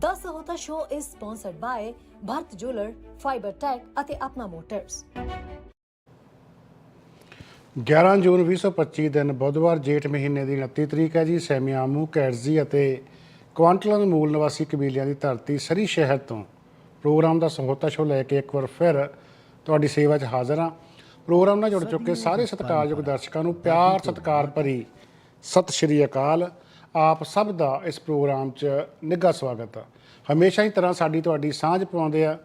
10 ਹੋਤਾ show is sponsored by Bharat jeweller fibre tech ਅਤੇ ਆਪਣਾ ਮੋਟਰਸ 11 ਜੂਨ 2025 ਦਿਨ ਬੁੱਧਵਾਰ ਜੇਠ ਮਹੀਨੇ ਦੀ 29 ਤਰੀਕ ਹੈ ਜੀ। ਸੈਮਿਆਮੂ ਕੈਟਜ਼ੀ ਅਤੇ ਕੁਆਂਟਲਾਂ ਦੇ ਮੂਲ ਨਿਵਾਸੀ ਕਬੀਲਿਆਂ ਦੀ ਧਰਤੀ ਸਰੀ ਸ਼ਹਿਰ ਤੋਂ ਪ੍ਰੋਗਰਾਮ ਦਾ ਸਹੋਤਾ ਸ਼ੋ ਲੈ ਕੇ ਇੱਕ ਵਾਰ ਫਿਰ ਤੁਹਾਡੀ ਸੇਵਾ 'ਚ ਹਾਜ਼ਰ ਹਾਂ। ਪ੍ਰੋਗਰਾਮ ਨਾਲ ਜੁੜ ਚੁੱਕੇ ਸਾਰੇ ਸਤਿਕਾਰਯੋਗ ਦਰਸ਼ਕਾਂ ਨੂੰ ਪਿਆਰ ਸਤਿਕਾਰ ਭਰੀ ਸਤਿ ਸ਼੍ਰੀ ਅਕਾਲ। ਆਪ ਸਭ ਦਾ ਇਸ ਪ੍ਰੋਗਰਾਮ 'ਚ ਨਿੱਘਾ ਸਵਾਗਤ ਆ। ਹਮੇਸ਼ਾ ਹੀ ਤਰ੍ਹਾਂ ਸਾਡੀ ਤੁਹਾਡੀ ਸਾਂਝ ਪਾਉਂਦੇ ਆ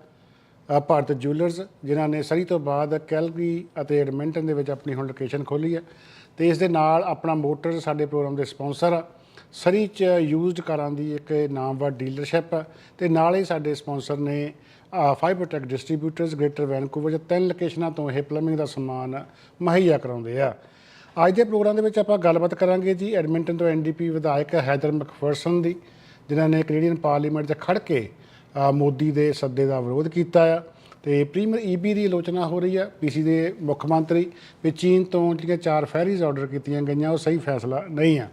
ਭਾਰਤ ਜੁਐਲਰਸ ਜਿਨ੍ਹਾਂ ਨੇ ਸਰੀ ਤੋਂ ਬਾਅਦ ਕੈਲਗਰੀ ਅਤੇ ਐਡਮਿੰਟਨ ਦੇ ਵਿੱਚ ਆਪਣੀ ਹੁਣ ਲੋਕੇਸ਼ਨ ਖੋਲੀ ਹੈ ਤੇ ਇਸ ਦੇ ਨਾਲ ਆਪਣਾ ਮੋਟਰ ਸਾਡੇ ਪ੍ਰੋਗਰਾਮ ਦੇ ਸਪਾਂਸਰ ਆ। ਸਰੀ ਚ ਯੂਜ਼ਡ ਕਾਰਾਂ ਦੀ ਇੱਕ ਨਾਮਵਰ ਡੀਲਰਸ਼ਿਪ ਹੈ ਤੇ ਨਾਲ ਹੀ ਸਾਡੇ ਸਪਾਂਸਰ ਨੇ ਫਾਈਬਰਟੈਕ ਡਿਸਟ੍ਰੀਬਿਊਟਰਸ ਗ੍ਰੇਟਰ ਵੈਨਕੂਵਰ ਚ ਤਿੰਨ ਲੋਕੇਸ਼ਨਾਂ ਤੋਂ ਇਹ ਪਲੰਬਿੰਗ ਦਾ ਸਮਾਨ ਮੁਹੱਈਆ ਕਰਾਉਂਦੇ ਆ। ਅੱਜ ਦੇ ਪ੍ਰੋਗਰਾਮ ਦੇ ਵਿੱਚ ਆਪਾਂ ਗੱਲਬਾਤ ਕਰਾਂਗੇ ਜੀ ਐਡਮਿੰਟਨ ਤੋਂ ਐਨਡੀਪੀ ਵਿਧਾਇਕ ਹੈਦਰ ਮਕਫਰਸਨ ਦੀ, ਜਿਨ੍ਹਾਂ ਨੇ ਕੈਨੇਡੀਅਨ ਪਾਰਲੀਮੈਂਟ 'ਚ ਖੜ ਕੇ ਮੋਦੀ ਦੇ ਸੱਦੇ ਦਾ ਵਿਰੋਧ ਕੀਤਾ ਆ। ਤੇ ਪ੍ਰੀਮੀਅਰ ਈਬੀ ਦੀ ਆਲੋਚਨਾ ਹੋ ਰਹੀ ਆ ਪੀਸੀ ਦੇ ਮੁੱਖ ਮੰਤਰੀ ਵੀ ਚੀਨ ਤੋਂ ਜਿਹੜੀਆਂ ਚਾਰ ਫੈਰੀਜ਼ ਆਰਡਰ ਕੀਤੀਆਂ ਗਈਆਂ, ਉਹ ਸਹੀ ਫੈਸਲਾ ਨਹੀਂ ਆ।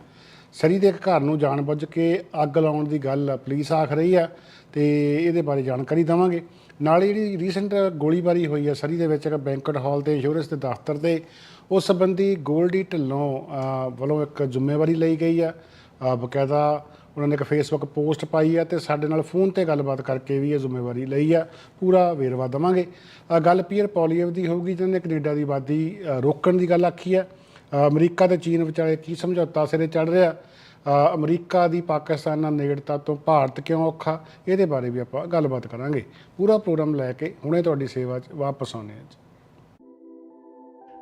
ਸਰੀ ਦੇ ਇੱਕ ਘਰ ਨੂੰ ਜਾਣਬੁੱਝ ਕੇ ਅੱਗ ਲਾਉਣ ਦੀ ਗੱਲ ਪੁਲਿਸ ਆਖ ਰਹੀ ਆ, ਤੇ ਇਹਦੇ ਬਾਰੇ ਜਾਣਕਾਰੀ ਦਵਾਂਗੇ। ਨਾਲ ਜਿਹੜੀ ਰੀਸੈਂਟ ਗੋਲੀਬਾਰੀ ਹੋਈ ਆ ਸਰੀ ਦੇ ਵਿੱਚ, ਇੱਕ ਬੈਂਕਟ ਹਾਲ ਤੇ ਇੰਸ਼ੋਰੈਂਸ ਦੇ ਦਫ਼ਤਰ ਤੇ ਉਸ ਸੰਬੰਧੀ ਗੋਲਡੀ ਢਿੱਲੋਂ ਵੱਲੋਂ ਇੱਕ ਜ਼ਿੰਮੇਵਾਰੀ ਲਈ ਗਈ ਆ। ਬਕਾਇਦਾ ਉਹਨਾਂ ਨੇ ਇੱਕ ਫੇਸਬੁੱਕ ਪੋਸਟ ਪਾਈ ਆ ਤੇ ਸਾਡੇ ਨਾਲ ਫੋਨ ਤੇ ਗੱਲਬਾਤ ਕਰਕੇ ਵੀ ਇਹ ਜ਼ਿੰਮੇਵਾਰੀ ਲਈ ਆ। ਪੂਰਾ ਵੇਰਵਾ ਦਵਾਂਗੇ। ਗੱਲ ਪੀਅਰ ਪੋਲੀਅਵ ਦੀ ਹੋਊਗੀ, ਜਿਹਨੇ ਨੇ ਕੈਨੇਡਾ ਦੀ ਆਬਾਦੀ ਰੋਕਣ ਦੀ ਗੱਲ ਆਖੀ ਆ। ਅਮਰੀਕਾ ਤੇ ਚੀਨ ਵਿਚਾਲੇ ਕੀ ਸਮਝੌਤਾ ਸਿਰੇ ਚੜ ਰਿਹਾ? ਅਮਰੀਕਾ ਦੀ ਪਾਕਿਸਤਾਨ ਨਾਲ ਨੇੜਤਾ ਤੋਂ ਭਾਰਤ ਕਿਉਂ ਔਖਾ? ਇਹਦੇ ਬਾਰੇ ਵੀ ਆਪਾਂ ਗੱਲਬਾਤ ਕਰਾਂਗੇ। ਪੂਰਾ ਪ੍ਰੋਗਰਾਮ ਲੈ ਕੇ ਹੁਣੇ ਤੁਹਾਡੀ ਸੇਵਾ 'ਚ ਵਾਪਸ ਆਉਂਦੇ ਹਾਂ ਜੀ।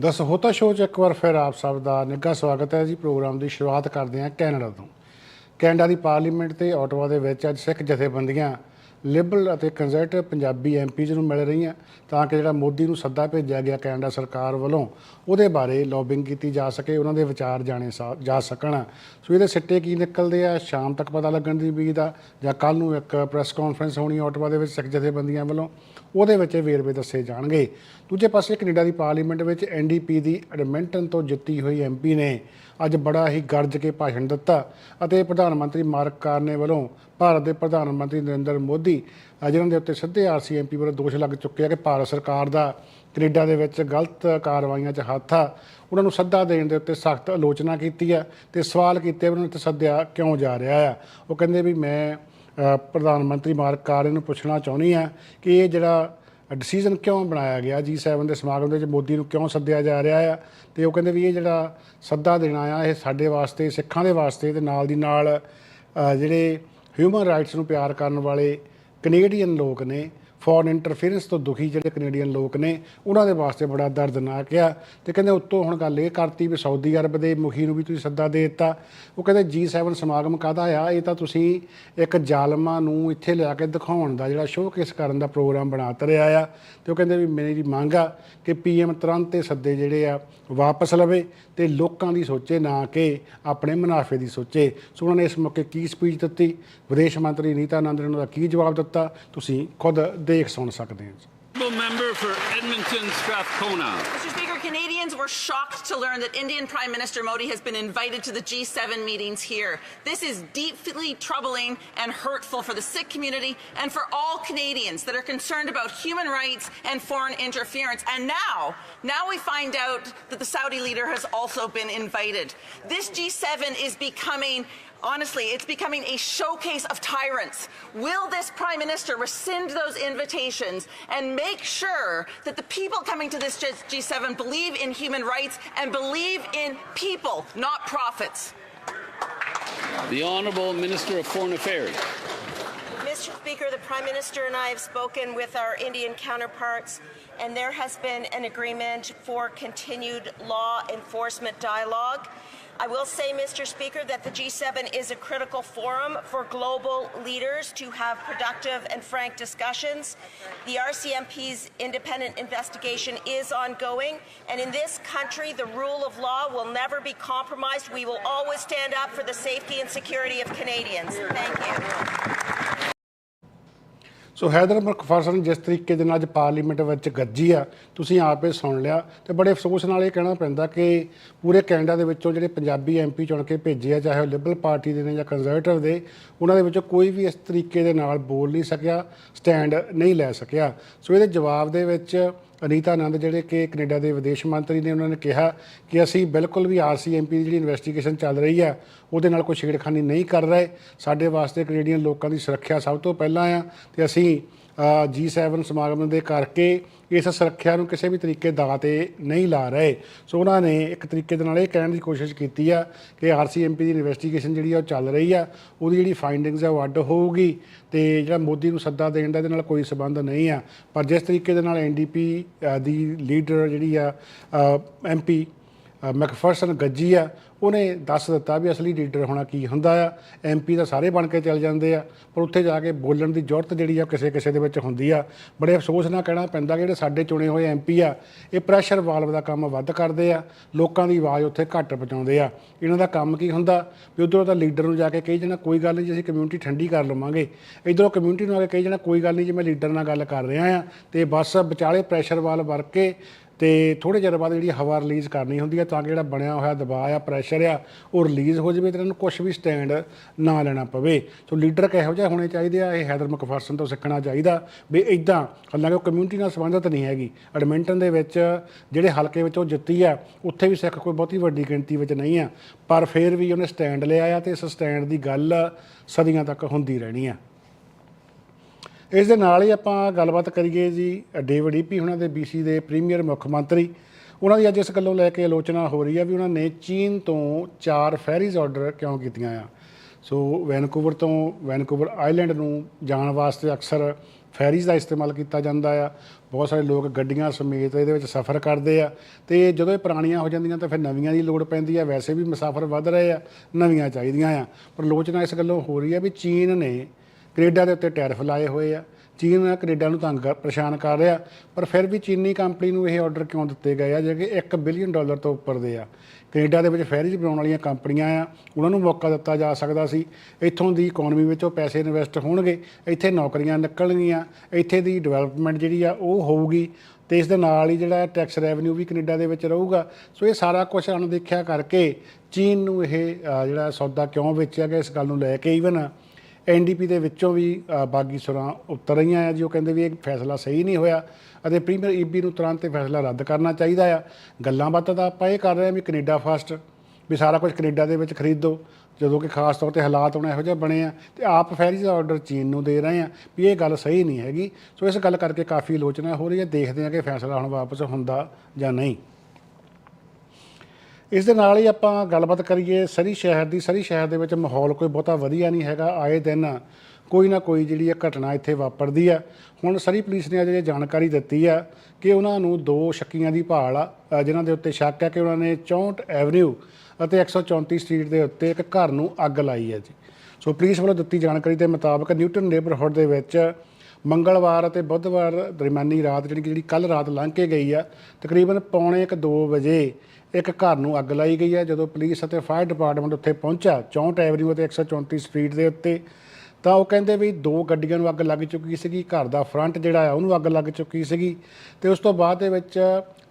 ਦਸ ਹੋਤਾ ਸ਼ੋਅ 'ਚ ਇੱਕ ਵਾਰ ਫਿਰ ਆਪ ਸਭ ਦਾ ਨਿੱਘਾ ਸਵਾਗਤ ਹੈ ਜੀ। ਪ੍ਰੋਗਰਾਮ ਦੀ ਸ਼ੁਰੂਆਤ ਕਰਦੇ ਹਾਂ ਕੈਨੇਡਾ ਤੋਂ। ਕੈਨੇਡਾ ਦੀ ਪਾਰਲੀਮੈਂਟ ਤੇ ਆਟਵਾ ਦੇ ਵਿੱਚ ਅੱਜ ਸਿੱਖ ਜਥੇਬੰਦੀਆਂ, ਲਿਬਰਲ ਅਤੇ ਕੰਜ਼ਰਵੇਟਿਵ ਪੰਜਾਬੀ ਐਮਪੀਜ਼ ਨੂੰ ਮਿਲ ਰਹੀਆਂ, ਤਾਂ ਕਿ ਜਿਹੜਾ ਮੋਦੀ ਨੂੰ ਸੱਦਾ ਭੇਜਿਆ ਗਿਆ ਕੈਨੇਡਾ ਸਰਕਾਰ ਵੱਲੋਂ, ਉਹਦੇ ਬਾਰੇ ਲੌਬਿੰਗ ਕੀਤੀ ਜਾ ਸਕੇ, ਉਹਨਾਂ ਦੇ ਵਿਚਾਰ ਜਾਣੇ ਸਾ- ਜਾ ਸਕਣ। ਸੋ ਇਹਦੇ ਸਿੱਟੇ ਕੀ ਨਿਕਲਦੇ ਆ? ਸ਼ਾਮ ਤੱਕ ਪਤਾ ਲੱਗਣ ਦੀ ਉਮੀਦ ਆ, ਜਾਂ ਕੱਲ ਨੂੰ ਇੱਕ ਪ੍ਰੈਸ ਕਾਨਫਰੰਸ ਹੋਣੀ ਆਟਵਾ ਦੇ ਵਿੱਚ ਸਿੱਖ ਜਥੇਬੰਦੀਆਂ ਵੱਲੋਂ? ਉਹਦੇ ਵਿੱਚ ਇਹ ਵੇਰਵੇ ਦੱਸੇ ਜਾਣਗੇ। ਦੂਜੇ ਪਾਸੇ ਕੈਨੇਡਾ ਦੀ ਪਾਰਲੀਮੈਂਟ ਵਿੱਚ ਐਨਡੀਪੀ ਦੀ ਐਡਮਿੰਟਨ ਤੋਂ ਜਿੱਤੀ ਹੋਈ ਐਮਪੀ ਨੇ ਅੱਜ ਬੜਾ ਹੀ ਗਰਜ ਕੇ ਭਾਸ਼ਣ ਦਿੱਤਾ ਅਤੇ ਪ੍ਰਧਾਨ ਮੰਤਰੀ ਮਾਰਕ ਕਾਰਨੇ ਵੱਲੋਂ ਭਾਰਤ ਦੇ ਪ੍ਰਧਾਨ ਮੰਤਰੀ ਨਰਿੰਦਰ ਮੋਦੀ ਜਿਨ੍ਹਾਂ ਦੇ ਉੱਤੇ ਸਿੱਧੇ ਆਰਸੀਐਮਪੀ ਵੱਲੋਂ ਦੋਸ਼ ਲੱਗ ਚੁੱਕੇ ਆ ਕਿ ਭਾਰਤ ਸਰਕਾਰ ਦਾ ਕੈਨੇਡਾ ਦੇ ਵਿੱਚ ਗਲਤ ਕਾਰਵਾਈਆਂ 'ਚ ਹੱਥ ਆ। ਉਹਨਾਂ ਨੂੰ ਸੱਦਾ ਦੇਣ ਦੇ ਉੱਤੇ ਸਖਤ ਆਲੋਚਨਾ ਕੀਤੀ ਆ ਤੇ ਸਵਾਲ ਕੀਤੇ ਵੀ ਉਹਨਾਂ ਨੂੰ ਇੱਥੇ ਸੱਦਿਆ ਕਿਉਂ ਜਾ ਰਿਹਾ ਆ। ਉਹ ਕਹਿੰਦੇ ਵੀ ਮੈਂ ਪ੍ਰਧਾਨ ਮੰਤਰੀ ਮਾਰਕ ਕਾਰਨੇ ਨੂੰ ਪੁੱਛਣਾ ਚਾਹੁੰਦੀ ਆ ਕਿ ਇਹ ਜਿਹੜਾ ਡਿਸੀਜਨ ਕਿਉਂ ਬਣਾਇਆ ਗਿਆ G7 ਦੇ ਸਮਾਗਮ ਦੇ ਵਿੱਚ ਮੋਦੀ ਨੂੰ ਕਿਉਂ ਸੱਦਿਆ ਜਾ ਰਿਹਾ ਆ? ਤੇ ਉਹ ਕਹਿੰਦੇ ਵੀ ਇਹ ਜਿਹੜਾ ਸੱਦਾ ਦੇਣਾ ਆ ਇਹ ਸਾਡੇ ਵਾਸਤੇ, ਸਿੱਖਾਂ ਦੇ ਵਾਸਤੇ ਤੇ ਨਾਲ ਦੀ ਨਾਲ ਜਿਹੜੇ ਹਿਊਮਨ ਰਾਈਟਸ ਨੂੰ ਪਿਆਰ ਕਰਨ ਵਾਲੇ ਕੈਨੇਡੀਅਨ ਲੋਕ ਨੇ ਫੋਰਨ ਇੰਟਰਫੇਰੈਂਸ ਤੋਂ ਦੁਖੀ ਜਿਹੜੇ ਕੈਨੇਡੀਅਨ ਲੋਕ ਨੇ, ਉਹਨਾਂ ਦੇ ਵਾਸਤੇ ਬੜਾ ਦਰਦਨਾਕ ਆ। ਤੇ ਕਹਿੰਦੇ ਉੱਤੋਂ ਹੁਣ ਗੱਲ ਇਹ ਕਰਤੀ ਵੀ ਸਾਊਦੀ ਅਰਬ ਦੇ ਮੁਖੀ ਨੂੰ ਵੀ ਤੁਸੀਂ ਸੱਦਾ ਦੇ ਦਿੱਤਾ। ਉਹ ਕਹਿੰਦੇ G7 ਸਮਾਗਮ ਕਾਹਦਾ ਆ? ਇਹ ਤਾਂ ਤੁਸੀਂ ਇੱਕ ਜ਼ਾਲਮਾਂ ਨੂੰ ਇੱਥੇ ਲਿਆ ਕੇ ਦਿਖਾਉਣ ਦਾ ਜਿਹੜਾ ਸ਼ੋਕੇਸ ਕਰਨ ਦਾ ਪ੍ਰੋਗਰਾਮ ਬਣਾ ਤਰਿਆ ਆ। ਤੇ ਉਹ ਕਹਿੰਦੇ ਵੀ ਮੇਰੀ ਮੰਗ ਆ ਕਿ ਪੀਐਮ ਤੁਰੰਤ ਇਹ ਸੱਦੇ ਜਿਹੜੇ ਆ, ਵਾਪਸ ਲਵੇ ਤੇ ਲੋਕਾਂ ਦੀ ਸੋਚੇ ਨਾ ਕਿ ਆਪਣੇ ਮੁਨਾਫੇ ਦੀ ਸੋਚੇ। ਸੋ ਉਹਨਾਂ ਨੇ ਇਸ ਮੌਕੇ ਕੀ ਸਪੀਚ ਦਿੱਤੀ? ਵਿਦੇਸ਼ ਮੰਤਰੀ ਨੀਤਾ ਨੰਦ ਨੇ ਉਹਨਾਂ ਦਾ ਕੀ ਜਵਾਬ ਦਿੱਤਾ? ਤੁਸੀਂ ਖੁਦ ਦੇਖ ਸੁਣ ਸਕਦੇ ਹੋ Honourable Member for Edmonton Strathcona. Mr. Speaker, Canadians were shocked to learn that Indian Prime Minister Modi has been invited to the G7 meetings here. This is deeply troubling and hurtful for the Sikh community and for all Canadians that are concerned about human rights and foreign interference. And now, now we find out that the Saudi leader has also been invited. This G7 is becoming Honestly, it's becoming a showcase of tyrants. Will this Prime Minister rescind those invitations and make sure that the people coming to this G7 believe in human rights and believe in people, not profits? The Honourable Minister of Foreign Affairs. Mr. Speaker, the Prime Minister and I have spoken with our Indian counterparts, and there has been an agreement for continued law enforcement dialogue. I will say, Mr. Speaker, that the G7 is a critical forum for global leaders to have productive and frank discussions. The RCMP's independent investigation is ongoing, and in this country, the rule of law will never be compromised. We will always stand up for the safety and security of Canadians. Thank you. ਸੋ ਹੈਦਰ ਮਕਫਰਸਨ ਜਿਸ ਤਰੀਕੇ ਦੇ ਨਾਲ ਅੱਜ parliament ਵਿੱਚ ਗੱਜੀ ਆ, ਤੁਸੀਂ ਆਪੇ ਸੁਣ ਲਿਆ ਤੇ ਬੜੇ ਅਫਸੋਸ ਨਾਲ ਇਹ ਕਹਿਣਾ ਪੈਂਦਾ ਕਿ ਪੂਰੇ ਕੈਨੇਡਾ ਦੇ ਵਿੱਚੋਂ ਜਿਹੜੇ ਪੰਜਾਬੀ ਐਮਪੀ ਚੁਣ ਕੇ ਭੇਜੇ ਆ, ਚਾਹੇ ਉਹ ਲਿਬਰਲ ਪਾਰਟੀ ਦੇ ਨੇ ਜਾਂ ਕੰਜ਼ਰਵੇਟਿਵ ਦੇ, ਉਹਨਾਂ ਦੇ ਵਿੱਚੋਂ ਕੋਈ ਵੀ ਇਸ ਤਰੀਕੇ ਦੇ ਨਾਲ ਬੋਲ ਨਹੀਂ ਸਕਿਆ ਸਟੈਂਡ ਨਹੀਂ ਲੈ ਸਕਿਆ। ਸੋ ਇਹਦੇ ਜਵਾਬ ਦੇ ਵਿੱਚ ਅਨੀਤਾ ਆਨੰਦ ਜਿਹੜੇ ਕਿ ਕੈਨੇਡਾ ਦੇ ਵਿਦੇਸ਼ ਮੰਤਰੀ ਨੇ ਉਹਨਾਂ ਨੇ ਕਿਹਾ ਕਿ ਅਸੀਂ ਬਿਲਕੁਲ ਵੀ ਆਰਸੀਐਮਪੀ ਦੀ ਜਿਹੜੀ ਇਨਵੈਸਟੀਗੇਸ਼ਨ ਚੱਲ ਰਹੀ ਆ, ਉਹਦੇ ਨਾਲ ਕੋਈ ਛੇੜਖਾਨੀ ਨਹੀਂ ਕਰ ਰਹੇ। ਸਾਡੇ ਵਾਸਤੇ ਕੈਨੇਡੀਅਨ ਲੋਕਾਂ ਦੀ ਸੁਰੱਖਿਆ ਸਭ ਤੋਂ ਪਹਿਲਾਂ ਆ ਤੇ ਅਸੀਂ G7 ਸਮਾਗਮ ਦੇ ਕਰਕੇ ਇਸ ਸੁਰੱਖਿਆ ਨੂੰ ਕਿਸੇ ਵੀ ਤਰੀਕੇ ਦਾ ਤੇ ਨਹੀਂ ਲਾ ਰਹੇ। ਸੋ ਉਹਨਾਂ ਨੇ ਇੱਕ ਤਰੀਕੇ ਦੇ ਨਾਲ ਇਹ ਕਹਿਣ ਦੀ ਕੋਸ਼ਿਸ਼ ਕੀਤੀ ਆ ਕਿ ਆਰਸੀਐਮਪੀ ਦੀ ਇਨਵੈਸਟੀਗੇਸ਼ਨ ਜਿਹੜੀ ਆ ਉਹ ਚੱਲ ਰਹੀ ਆ, ਉਹਦੀ ਜਿਹੜੀ ਫਾਈਂਡਿੰਗਸ ਆ ਉਹ ਅੱਡ ਹੋਊਗੀ ਤੇ ਜਿਹੜਾ ਮੋਦੀ ਨੂੰ ਸੱਦਾ ਦੇਣ ਦਾ ਇਹਦੇ ਨਾਲ ਕੋਈ ਸਬੰਧ ਨਹੀਂ ਆ। ਪਰ ਜਿਸ ਤਰੀਕੇ ਦੇ ਨਾਲ ਐਨਡੀਪੀ ਦੀ ਲੀਡਰ ਜਿਹੜੀ ਆ ਐਮਪੀ ਮੈਕਫਰਸਨ ਗੱਜੀ ਆ, ਉਹਨੇ ਦੱਸ ਦਿੱਤਾ ਵੀ ਅਸਲੀ ਲੀਡਰ ਹੋਣਾ ਕੀ ਹੁੰਦਾ ਆ। ਐਮਪੀ ਤਾਂ ਸਾਰੇ ਬਣ ਕੇ ਚੱਲ ਜਾਂਦੇ ਆ, ਪਰ ਉੱਥੇ ਜਾ ਕੇ ਬੋਲਣ ਦੀ ਜ਼ਰੂਰਤ ਜਿਹੜੀ ਆ ਕਿਸੇ ਕਿਸੇ ਦੇ ਵਿੱਚ ਹੁੰਦੀ ਆ। ਬੜੇ ਅਫਸੋਸ ਨਾਲ ਕਹਿਣਾ ਪੈਂਦਾ ਕਿ ਜਿਹੜੇ ਸਾਡੇ ਚੁਣੇ ਹੋਏ ਐਮਪੀ ਆ, ਇਹ ਪ੍ਰੈਸ਼ਰ ਵਾਲਵ ਦਾ ਕੰਮ ਵੱਧ ਕਰਦੇ ਆ, ਲੋਕਾਂ ਦੀ ਆਵਾਜ਼ ਉੱਥੇ ਘੱਟ ਪਹੁੰਚਾਉਂਦੇ ਆ। ਇਹਨਾਂ ਦਾ ਕੰਮ ਕੀ ਹੁੰਦਾ? ਵੀ ਉਧਰੋਂ ਤਾਂ ਲੀਡਰ ਨੂੰ ਜਾ ਕੇ ਕਹੀ ਜਾਣਾ, ਕੋਈ ਗੱਲ ਨਹੀਂ ਜੀ, ਅਸੀਂ ਕਮਿਊਨਿਟੀ ਠੰਡੀ ਕਰ ਲਵਾਂਗੇ। ਇਧਰੋਂ ਕਮਿਊਨਿਟੀ ਨੂੰ ਆ ਕੇ ਕਹੀ ਜਾਣਾ, ਕੋਈ ਗੱਲ ਨਹੀਂ ਜੀ, ਮੈਂ ਲੀਡਰ ਨਾਲ ਗੱਲ ਕਰ ਰਿਹਾ ਆ ਤੇ ਬਸ ਵਿਚਾਲੇ ਪ੍ਰੈਸ਼ਰ ਵਾਲ ਵਰ ਕੇ ਤੇ ਥੋੜੇ ਚਿਰ ਬਾਅਦ ਜਿਹੜੀ ਹਵਾ ਰਿਲੀਜ਼ ਕਰਨੀ ਹੁੰਦੀ ਹੈ ਤਾਂ ਕਿ ਜਿਹੜਾ ਬਣਿਆ ਹੋਇਆ ਦਬਾਅ ਆ ਪ੍ਰੈਸ਼ਰ ਆ, ਉਹ ਰਿਲੀਜ਼ ਹੋ ਜਾਵੇ ਤੇ ਇਹਨਾਂ ਨੂੰ ਕੁਝ ਵੀ ਸਟੈਂਡ ਨਾ ਲੈਣਾ ਪਵੇ। ਸੋ ਲੀਡਰ ਕਿਹੋ ਜਿਹਾ ਹੋਣੇ ਚਾਹੀਦੇ ਆ? ਇਹ ਹੈਦਰ ਮਕਫਰਸਨ ਤੋਂ ਸਿੱਖਣਾ ਚਾਹੀਦਾ ਵੀ ਇਦਾਂ ਹਾਲਾਂਕਿ ਉਹ ਕਮਿਊਨਿਟੀ ਨਾਲ ਸੰਬੰਧਿਤ ਨਹੀਂ ਹੈਗੀ। ਐਡਮਿੰਟਨ ਦੇ ਵਿੱਚ ਜਿਹੜੇ ਹਲਕੇ ਵਿੱਚ ਉਹ ਜਿੱਤੀ ਆ, ਉੱਥੇ ਵੀ ਸਿੱਖ ਕੋਈ ਬਹੁਤੀ ਵੱਡੀ ਗਿਣਤੀ ਵਿੱਚ ਨਹੀਂ ਆ, ਪਰ ਫਿਰ ਵੀ ਉਹਨੇ ਸਟੈਂਡ ਲਿਆ ਆ ਤੇ ਇਸ ਸਟੈਂਡ ਦੀ ਗੱਲ ਸਦੀਆਂ ਤੱਕ ਹੁੰਦੀ ਰਹਿਣੀ ਆ। ਇਸ ਦੇ ਨਾਲ ਹੀ ਆਪਾਂ ਗੱਲਬਾਤ ਕਰੀਏ ਜੀ ਡੇਵਿਡ ਈਪੀ ਉਹਨਾਂ ਦੇ ਬੀਸੀ ਦੇ ਪ੍ਰੀਮੀਅਰ ਮੁੱਖ ਮੰਤਰੀ। ਉਹਨਾਂ ਦੀ ਅੱਜ ਇਸ ਗੱਲੋਂ ਲੈ ਕੇ ਆਲੋਚਨਾ ਹੋ ਰਹੀ ਆ ਵੀ ਉਹਨਾਂ ਨੇ ਚੀਨ ਤੋਂ ਚਾਰ ਫੈਰੀਜ਼ ਆਰਡਰ ਕਿਉਂ ਕੀਤੀਆਂ ਆ। ਸੋ ਵੈਨਕੂਵਰ ਤੋਂ ਵੈਨਕੂਵਰ ਆਈਲੈਂਡ ਨੂੰ ਜਾਣ ਵਾਸਤੇ ਅਕਸਰ ਫੈਰੀਜ਼ ਦਾ ਇਸਤੇਮਾਲ ਕੀਤਾ ਜਾਂਦਾ ਆ। ਬਹੁਤ ਸਾਰੇ ਲੋਕ ਗੱਡੀਆਂ ਸਮੇਤ ਇਹਦੇ ਵਿੱਚ ਸਫ਼ਰ ਕਰਦੇ ਆ ਤੇ ਜਦੋਂ ਇਹ ਪੁਰਾਣੀਆਂ ਹੋ ਜਾਂਦੀਆਂ ਤਾਂ ਫਿਰ ਨਵੀਆਂ ਦੀ ਲੋੜ ਪੈਂਦੀ ਆ। ਵੈਸੇ ਵੀ ਮੁਸਾਫਰ ਵੱਧ ਰਹੇ ਆ, ਨਵੀਆਂ ਚਾਹੀਦੀਆਂ ਆ। ਪਰ ਆਲੋਚਨਾ ਇਸ ਗੱਲੋਂ ਹੋ ਰਹੀ ਆ ਵੀ ਚੀਨ ਨੇ ਕੈਨੇਡਾ ਦੇ ਉੱਤੇ ਟੈਰਿਫ ਲਾਏ ਹੋਏ ਆ। ਚੀਨ ਕੈਨੇਡਾ ਨੂੰ ਤੰਗ ਕਰ- ਪਰੇਸ਼ਾਨ ਕਰ ਰਿਹਾ। ਪਰ ਫਿਰ ਵੀ ਚੀਨੀ ਕੰਪਨੀ ਨੂੰ ਇਹ ਆਰਡਰ ਕਿਉਂ ਦਿੱਤੇ ਗਏ ਆ? ਜਿਹੜੇ 1 ਬਿਲੀਅਨ ਡਾਲਰ ਤੋਂ ਉੱਪਰ ਦੇ ਆ। ਕੈਨੇਡਾ ਦੇ ਵਿੱਚ ਫੈਰੀਜ਼ ਬਣਾਉਣ ਵਾਲੀਆਂ ਕੰਪਨੀਆਂ ਆ, ਉਹਨਾਂ ਨੂੰ ਮੌਕਾ ਦਿੱਤਾ ਜਾ ਸਕਦਾ ਸੀ। ਇੱਥੋਂ ਦੀ ਇਕਨੋਮੀ ਵਿੱਚੋਂ ਪੈਸੇ ਇਨਵੈਸਟ ਹੋਣਗੇ, ਇੱਥੇ ਨੌਕਰੀਆਂ ਨਿਕਲਣਗੀਆਂ, ਇੱਥੇ ਦੀ ਡਿਵੈਲਪਮੈਂਟ ਜਿਹੜੀ ਆ, ਉਹ ਹੋਊਗੀ। ਤੇ ਇਸ ਦੇ ਨਾਲ ਹੀ ਜਿਹੜਾ ਟੈਕਸ ਰੈਵਨਿਊ ਵੀ ਕੈਨੇਡਾ ਦੇ ਵਿੱਚ ਰਹੂਗਾ। ਸੋ ਇਹ ਸਾਰਾ ਕੁਝ ਅਣਦੇਖਿਆ ਕਰਕੇ ਚੀਨ ਨੂੰ ਇਹ ਜਿਹੜਾ ਸੌਦਾ ਕਿਉਂ ਵੇਚਿਆ ਗਿਆ, ਇਸ ਗੱਲ ਨੂੰ ਲੈ ਕੇ ਈਵਨ ਐਨਡੀਪੀ ਦੇ ਵਿੱਚੋਂ ਵੀ ਬਾਗੀ ਸੁਰਾਂ ਉੱਤਰ ਰਹੀਆਂ ਆ ਜੀ। ਉਹ ਕਹਿੰਦੇ ਵੀ ਇਹ ਫੈਸਲਾ ਸਹੀ ਨਹੀਂ ਹੋਇਆ ਅਤੇ ਪ੍ਰੀਮੀਅਰ ਈਬੀ ਨੂੰ ਤੁਰੰਤ ਇਹ ਫੈਸਲਾ ਰੱਦ ਕਰਨਾ ਚਾਹੀਦਾ ਆ। ਗੱਲਾਂ ਬਾਤਾਂ ਤਾਂ ਆਪਾਂ ਇਹ ਕਰ ਰਹੇ ਹਾਂ ਵੀ ਕੈਨੇਡਾ ਫਸਟ, ਵੀ ਸਾਰਾ ਕੁਝ ਕੈਨੇਡਾ ਦੇ ਵਿੱਚ ਖਰੀਦੋ, ਜਦੋਂ ਕਿ ਖਾਸ ਤੌਰ ਤੇ ਹਾਲਾਤ ਹੁਣ ਇਹੋ ਜਿਹੇ ਬਣੇ ਆ ਤੇ ਆਪ ਫੈਰੀ ਦਾ ਆਰਡਰ ਚੀਨ ਨੂੰ ਦੇ ਰਹੇ ਆ ਵੀ ਇਹ ਗੱਲ ਸਹੀ ਨਹੀਂ ਹੈਗੀ। ਸੋ ਇਸ ਗੱਲ ਕਰਕੇ ਕਾਫੀ ਆਲੋਚਨਾ ਹੋ ਰਹੀ ਹੈ, ਦੇਖਦੇ ਹਾਂ ਕਿ ਫੈਸਲਾ ਹੁਣ ਵਾਪਸ ਹੁੰਦਾ ਜਾਂ ਨਹੀਂ। ਇਸ ਦੇ ਨਾਲ ਹੀ ਆਪਾਂ ਗੱਲਬਾਤ ਕਰੀਏ ਸਰੀ ਸ਼ਹਿਰ ਦੀ। ਸਰੀ ਸ਼ਹਿਰ ਦੇ ਵਿੱਚ ਮਾਹੌਲ ਕੋਈ ਬਹੁਤਾ ਵਧੀਆ ਨਹੀਂ ਹੈਗਾ। ਆਏ ਦਿਨ ਕੋਈ ਨਾ ਕੋਈ ਜਿਹੜੀ ਇਹ ਘਟਨਾ ਇੱਥੇ ਵਾਪਰਦੀ ਆ। ਹੁਣ ਸਰੀ ਪੁਲਿਸ ਨੇ ਅਜੇ ਜਾਣਕਾਰੀ ਦਿੱਤੀ ਆ ਕਿ ਉਹਨਾਂ ਨੂੰ ਦੋ ਸ਼ੱਕੀਆਂ ਦੀ ਭਾਲ ਆ ਜਿਨ੍ਹਾਂ ਦੇ ਉੱਤੇ ਸ਼ੱਕ ਹੈ ਕਿ ਉਹਨਾਂ ਨੇ 64 ਐਵਨਿਊ ਅਤੇ 134 ਸਟਰੀਟ ਦੇ ਉੱਤੇ ਇੱਕ ਘਰ ਨੂੰ ਅੱਗ ਲਾਈ ਹੈ ਜੀ। ਸੋ ਪੁਲਿਸ ਵੱਲੋਂ ਦਿੱਤੀ ਜਾਣਕਾਰੀ ਦੇ ਮੁਤਾਬਕ ਨਿਊਟਨ ਨੇਬਰਹੁੱਡ ਦੇ ਵਿੱਚ ਮੰਗਲਵਾਰ ਅਤੇ ਬੁੱਧਵਾਰ ਦਰਮਿਆਨੀ ਰਾਤ ਜਿਹੜੀ ਜਿਹੜੀ ਕੱਲ ਰਾਤ ਲੰਘ ਕੇ ਗਈ ਆ, ਤਕਰੀਬਨ ਪੌਣੇ 1 2 ਵਜੇ ਇੱਕ ਘਰ ਨੂੰ ਅੱਗ ਲਾਈ ਗਈ ਹੈ। ਜਦੋਂ ਪੁਲਿਸ ਅਤੇ ਫਾਇਰ ਡਿਪਾਰਟਮੈਂਟ ਉੱਥੇ ਪਹੁੰਚਿਆ 64 ਐਵਨਿਊ ਅਤੇ 134 ਸਟਰੀਟ ਦੇ ਉੱਤੇ, ਤਾਂ ਉਹ ਕਹਿੰਦੇ ਵੀ ਦੋ ਗੱਡੀਆਂ ਨੂੰ ਅੱਗ ਲੱਗ ਚੁੱਕੀ ਸੀਗੀ, ਘਰ ਦਾ ਫਰੰਟ ਜਿਹੜਾ ਆ ਉਹਨੂੰ ਅੱਗ ਲੱਗ ਚੁੱਕੀ ਸੀਗੀ ਤੇ ਉਸ ਤੋਂ ਬਾਅਦ ਦੇ ਵਿੱਚ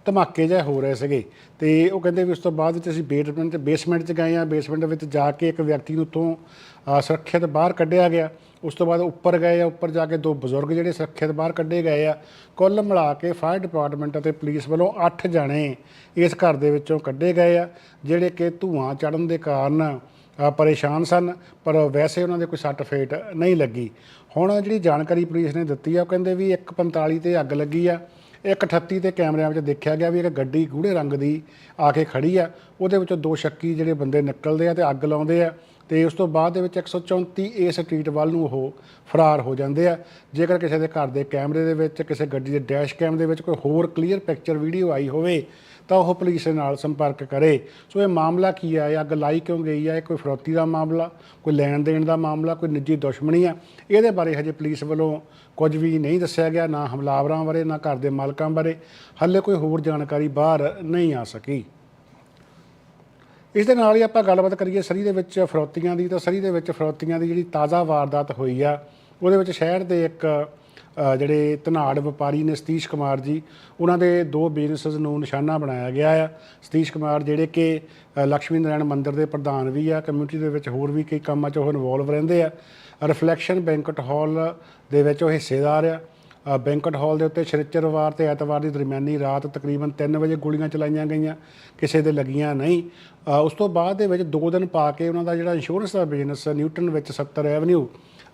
ਧਮਾਕੇ ਜਿਹੇ ਹੋ ਰਹੇ ਸੀਗੇ ਤੇ ਉਹ ਕਹਿੰਦੇ ਵੀ ਉਸ ਤੋਂ ਬਾਅਦ ਵਿੱਚ ਅਸੀਂ ਬੇਸਮੈਂਟ ਬੇਸਮੈਂਟ 'ਚ ਗਏ ਆ ਬੇਸਮੈਂਟ ਵਿੱਚ ਜਾ ਕੇ ਇੱਕ ਵਿਅਕਤੀ ਨੂੰ ਉੱਥੋਂ ਸੁਰੱਖਿਅਤ ਬਾਹਰ ਕੱਢਿਆ ਗਿਆ। ਉਸ ਤੋਂ ਬਾਅਦ ਉੱਪਰ ਗਏ ਆ, ਉੱਪਰ ਜਾ ਕੇ ਦੋ ਬਜ਼ੁਰਗ ਜਿਹੜੇ ਸੁਰੱਖਿਅਤ ਬਾਹਰ ਕੱਢੇ ਗਏ ਆ। ਕੁੱਲ ਮਿਲਾ ਕੇ ਫਾਇਰ ਡਿਪਾਰਟਮੈਂਟ ਅਤੇ ਪੁਲਿਸ ਵੱਲੋਂ 8 ਜਣੇ ਇਸ ਘਰ ਦੇ ਵਿੱਚੋਂ ਕੱਢੇ ਗਏ ਆ, ਜਿਹੜੇ ਕਿ ਧੂਆਂ ਚੜਨ ਦੇ ਕਾਰਨ ਪਰੇਸ਼ਾਨ ਸਨ, ਪਰ ਵੈਸੇ ਉਹਨਾਂ ਦੇ ਕੋਈ ਸੱਟ ਫੇਟ ਨਹੀਂ ਲੱਗੀ। ਹੁਣ ਜਿਹੜੀ ਜਾਣਕਾਰੀ ਪੁਲਿਸ ਨੇ ਦਿੱਤੀ ਆ, ਉਹ ਕਹਿੰਦੇ ਵੀ 145 ਤੇ ਅੱਗ ਲੱਗੀ ਆ 138 ਤੇ ਕੈਮਰਿਆਂ ਵਿੱਚ ਦੇਖਿਆ ਗਿਆ ਵੀ ਇੱਕ ਗੱਡੀ ਗੂੜੇ ਰੰਗ ਦੀ ਆ ਕੇ ਖੜੀ ਆ, ਉਹਦੇ ਵਿੱਚੋਂ ਦੋ ਸ਼ੱਕੀ ਜਿਹੜੇ ਬੰਦੇ ਨਿਕਲਦੇ ਆ ਤੇ ਅੱਗ ਲਾਉਂਦੇ ਆ। ਤੇ ਉਸ ਤੋਂ ਬਾਅਦ ਦੇ ਵਿੱਚ 134 ਏ ਸਟਰੀਟ ਵੱਲ ਨੂੰ ਉਹ ਫਰਾਰ ਹੋ ਜਾਂਦੇ ਆ। ਜੇਕਰ ਕਿਸੇ ਦੇ ਘਰ ਦੇ ਕੈਮਰੇ ਦੇ ਵਿੱਚ, ਕਿਸੇ ਗੱਡੀ ਦੇ ਡੈਸ਼ ਕੈਮ ਦੇ ਵਿੱਚ ਕੋਈ ਹੋਰ ਕਲੀਅਰ ਪਿਕਚਰ ਵੀਡੀਓ ਆਈ ਹੋਵੇ, ਤਾਂ ਉਹ ਪੁਲਿਸ ਦੇ ਨਾਲ ਸੰਪਰਕ ਕਰੇ। ਸੋ ਇਹ ਮਾਮਲਾ ਕੀ ਆ? ਇਹ ਅੱਗ ਲਾਈ ਕਿਉਂ ਗਈ ਆ? ਇਹ ਕੋਈ ਫਰੋਤੀ ਦਾ ਮਾਮਲਾ, ਕੋਈ ਲੈਣ ਦੇਣ ਦਾ ਮਾਮਲਾ, ਕੋਈ ਨਿੱਜੀ ਦੁਸ਼ਮਣੀ ਆ? ਇਹਦੇ ਬਾਰੇ ਹਜੇ ਪੁਲਿਸ ਵੱਲੋਂ ਕੁਝ ਵੀ ਨਹੀਂ ਦੱਸਿਆ ਗਿਆ, ਨਾ ਹਮਲਾਵਰਾਂ ਬਾਰੇ, ਨਾ ਘਰ ਦੇ ਮਾਲਕਾਂ ਬਾਰੇ। ਹਾਲੇ ਕੋਈ ਹੋਰ ਜਾਣਕਾਰੀ ਬਾਹਰ ਨਹੀਂ ਆ ਸਕੀ। ਇਸ ਦੇ ਨਾਲ ਹੀ ਆਪਾਂ ਗੱਲਬਾਤ ਕਰੀਏ ਸਰੀ ਦੇ ਵਿੱਚ ਫਰੋਤੀਆਂ ਦੀ ਤਾਂ ਸਰੀ ਦੇ ਵਿੱਚ ਫਰੋਤੀਆਂ ਦੀ ਜਿਹੜੀ ਤਾਜ਼ਾ ਵਾਰਦਾਤ ਹੋਈ ਆ ਉਹਦੇ ਵਿੱਚ ਸ਼ਹਿਰ ਦੇ ਇੱਕ ਜਿਹੜੇ ਧਨਾੜ ਵਪਾਰੀ ਨੇ ਸਤੀਸ਼ ਕੁਮਾਰ ਜੀ ਉਹਨਾਂ ਦੇ ਦੋ ਬਿਜ਼ਨੈਸਸ ਨੂੰ ਨਿਸ਼ਾਨਾ ਬਣਾਇਆ ਗਿਆ ਆ। ਸਤੀਸ਼ ਕੁਮਾਰ ਜਿਹੜੇ ਕਿ ਅ, ਲక్ష్ਮੀ ਨਾਰਾਇਣ ਮੰਦਿਰ ਦੇ ਪ੍ਰਧਾਨ ਵੀ ਆ ਕਮਿਊਨਿਟੀ ਦੇ ਵਿੱਚ ਹੋਰ ਵੀ ਕਈ ਕੰਮਾਂ 'ਚ ਉਹ ਇਨਵੋਲਵ ਰਹਿੰਦੇ ਆ। ਰਿਫਲੈਕਸ਼ਨ ਬੈਂਕਟ ਹਾਲ ਦੇ ਵਿੱਚ ਉਹ ਹਿੱਸੇਦਾਰ ਆ। ਬੈਂਕਟ ਹਾਲ ਦੇ ਉੱਤੇ ਸ਼ਨੀਚਰਵਾਰ ਤੇ ਐਤਵਾਰ ਦੀ ਦਰਮਿਆਨੀ ਰਾਤ ਤਕਰੀਬਨ 3 ਵਜੇ ਗੋਲੀਆਂ ਚਲਾਈਆਂ ਗਈਆਂ, ਕਿਸੇ ਦੇ ਲੱਗੀਆਂ ਨਹੀਂ। ਉਸ ਤੋਂ ਬਾਅਦ ਦੇ ਵਿੱਚ 2 ਦਿਨ ਪਾ ਕੇ ਉਹਨਾਂ ਦਾ ਜਿਹੜਾ ਇੰਸ਼ੋਰੈਂਸ ਦਾ ਬਿਜ਼ਨਸ ਨਿਊਟਨ ਵਿੱਚ 70 ਐਵਨਿਊ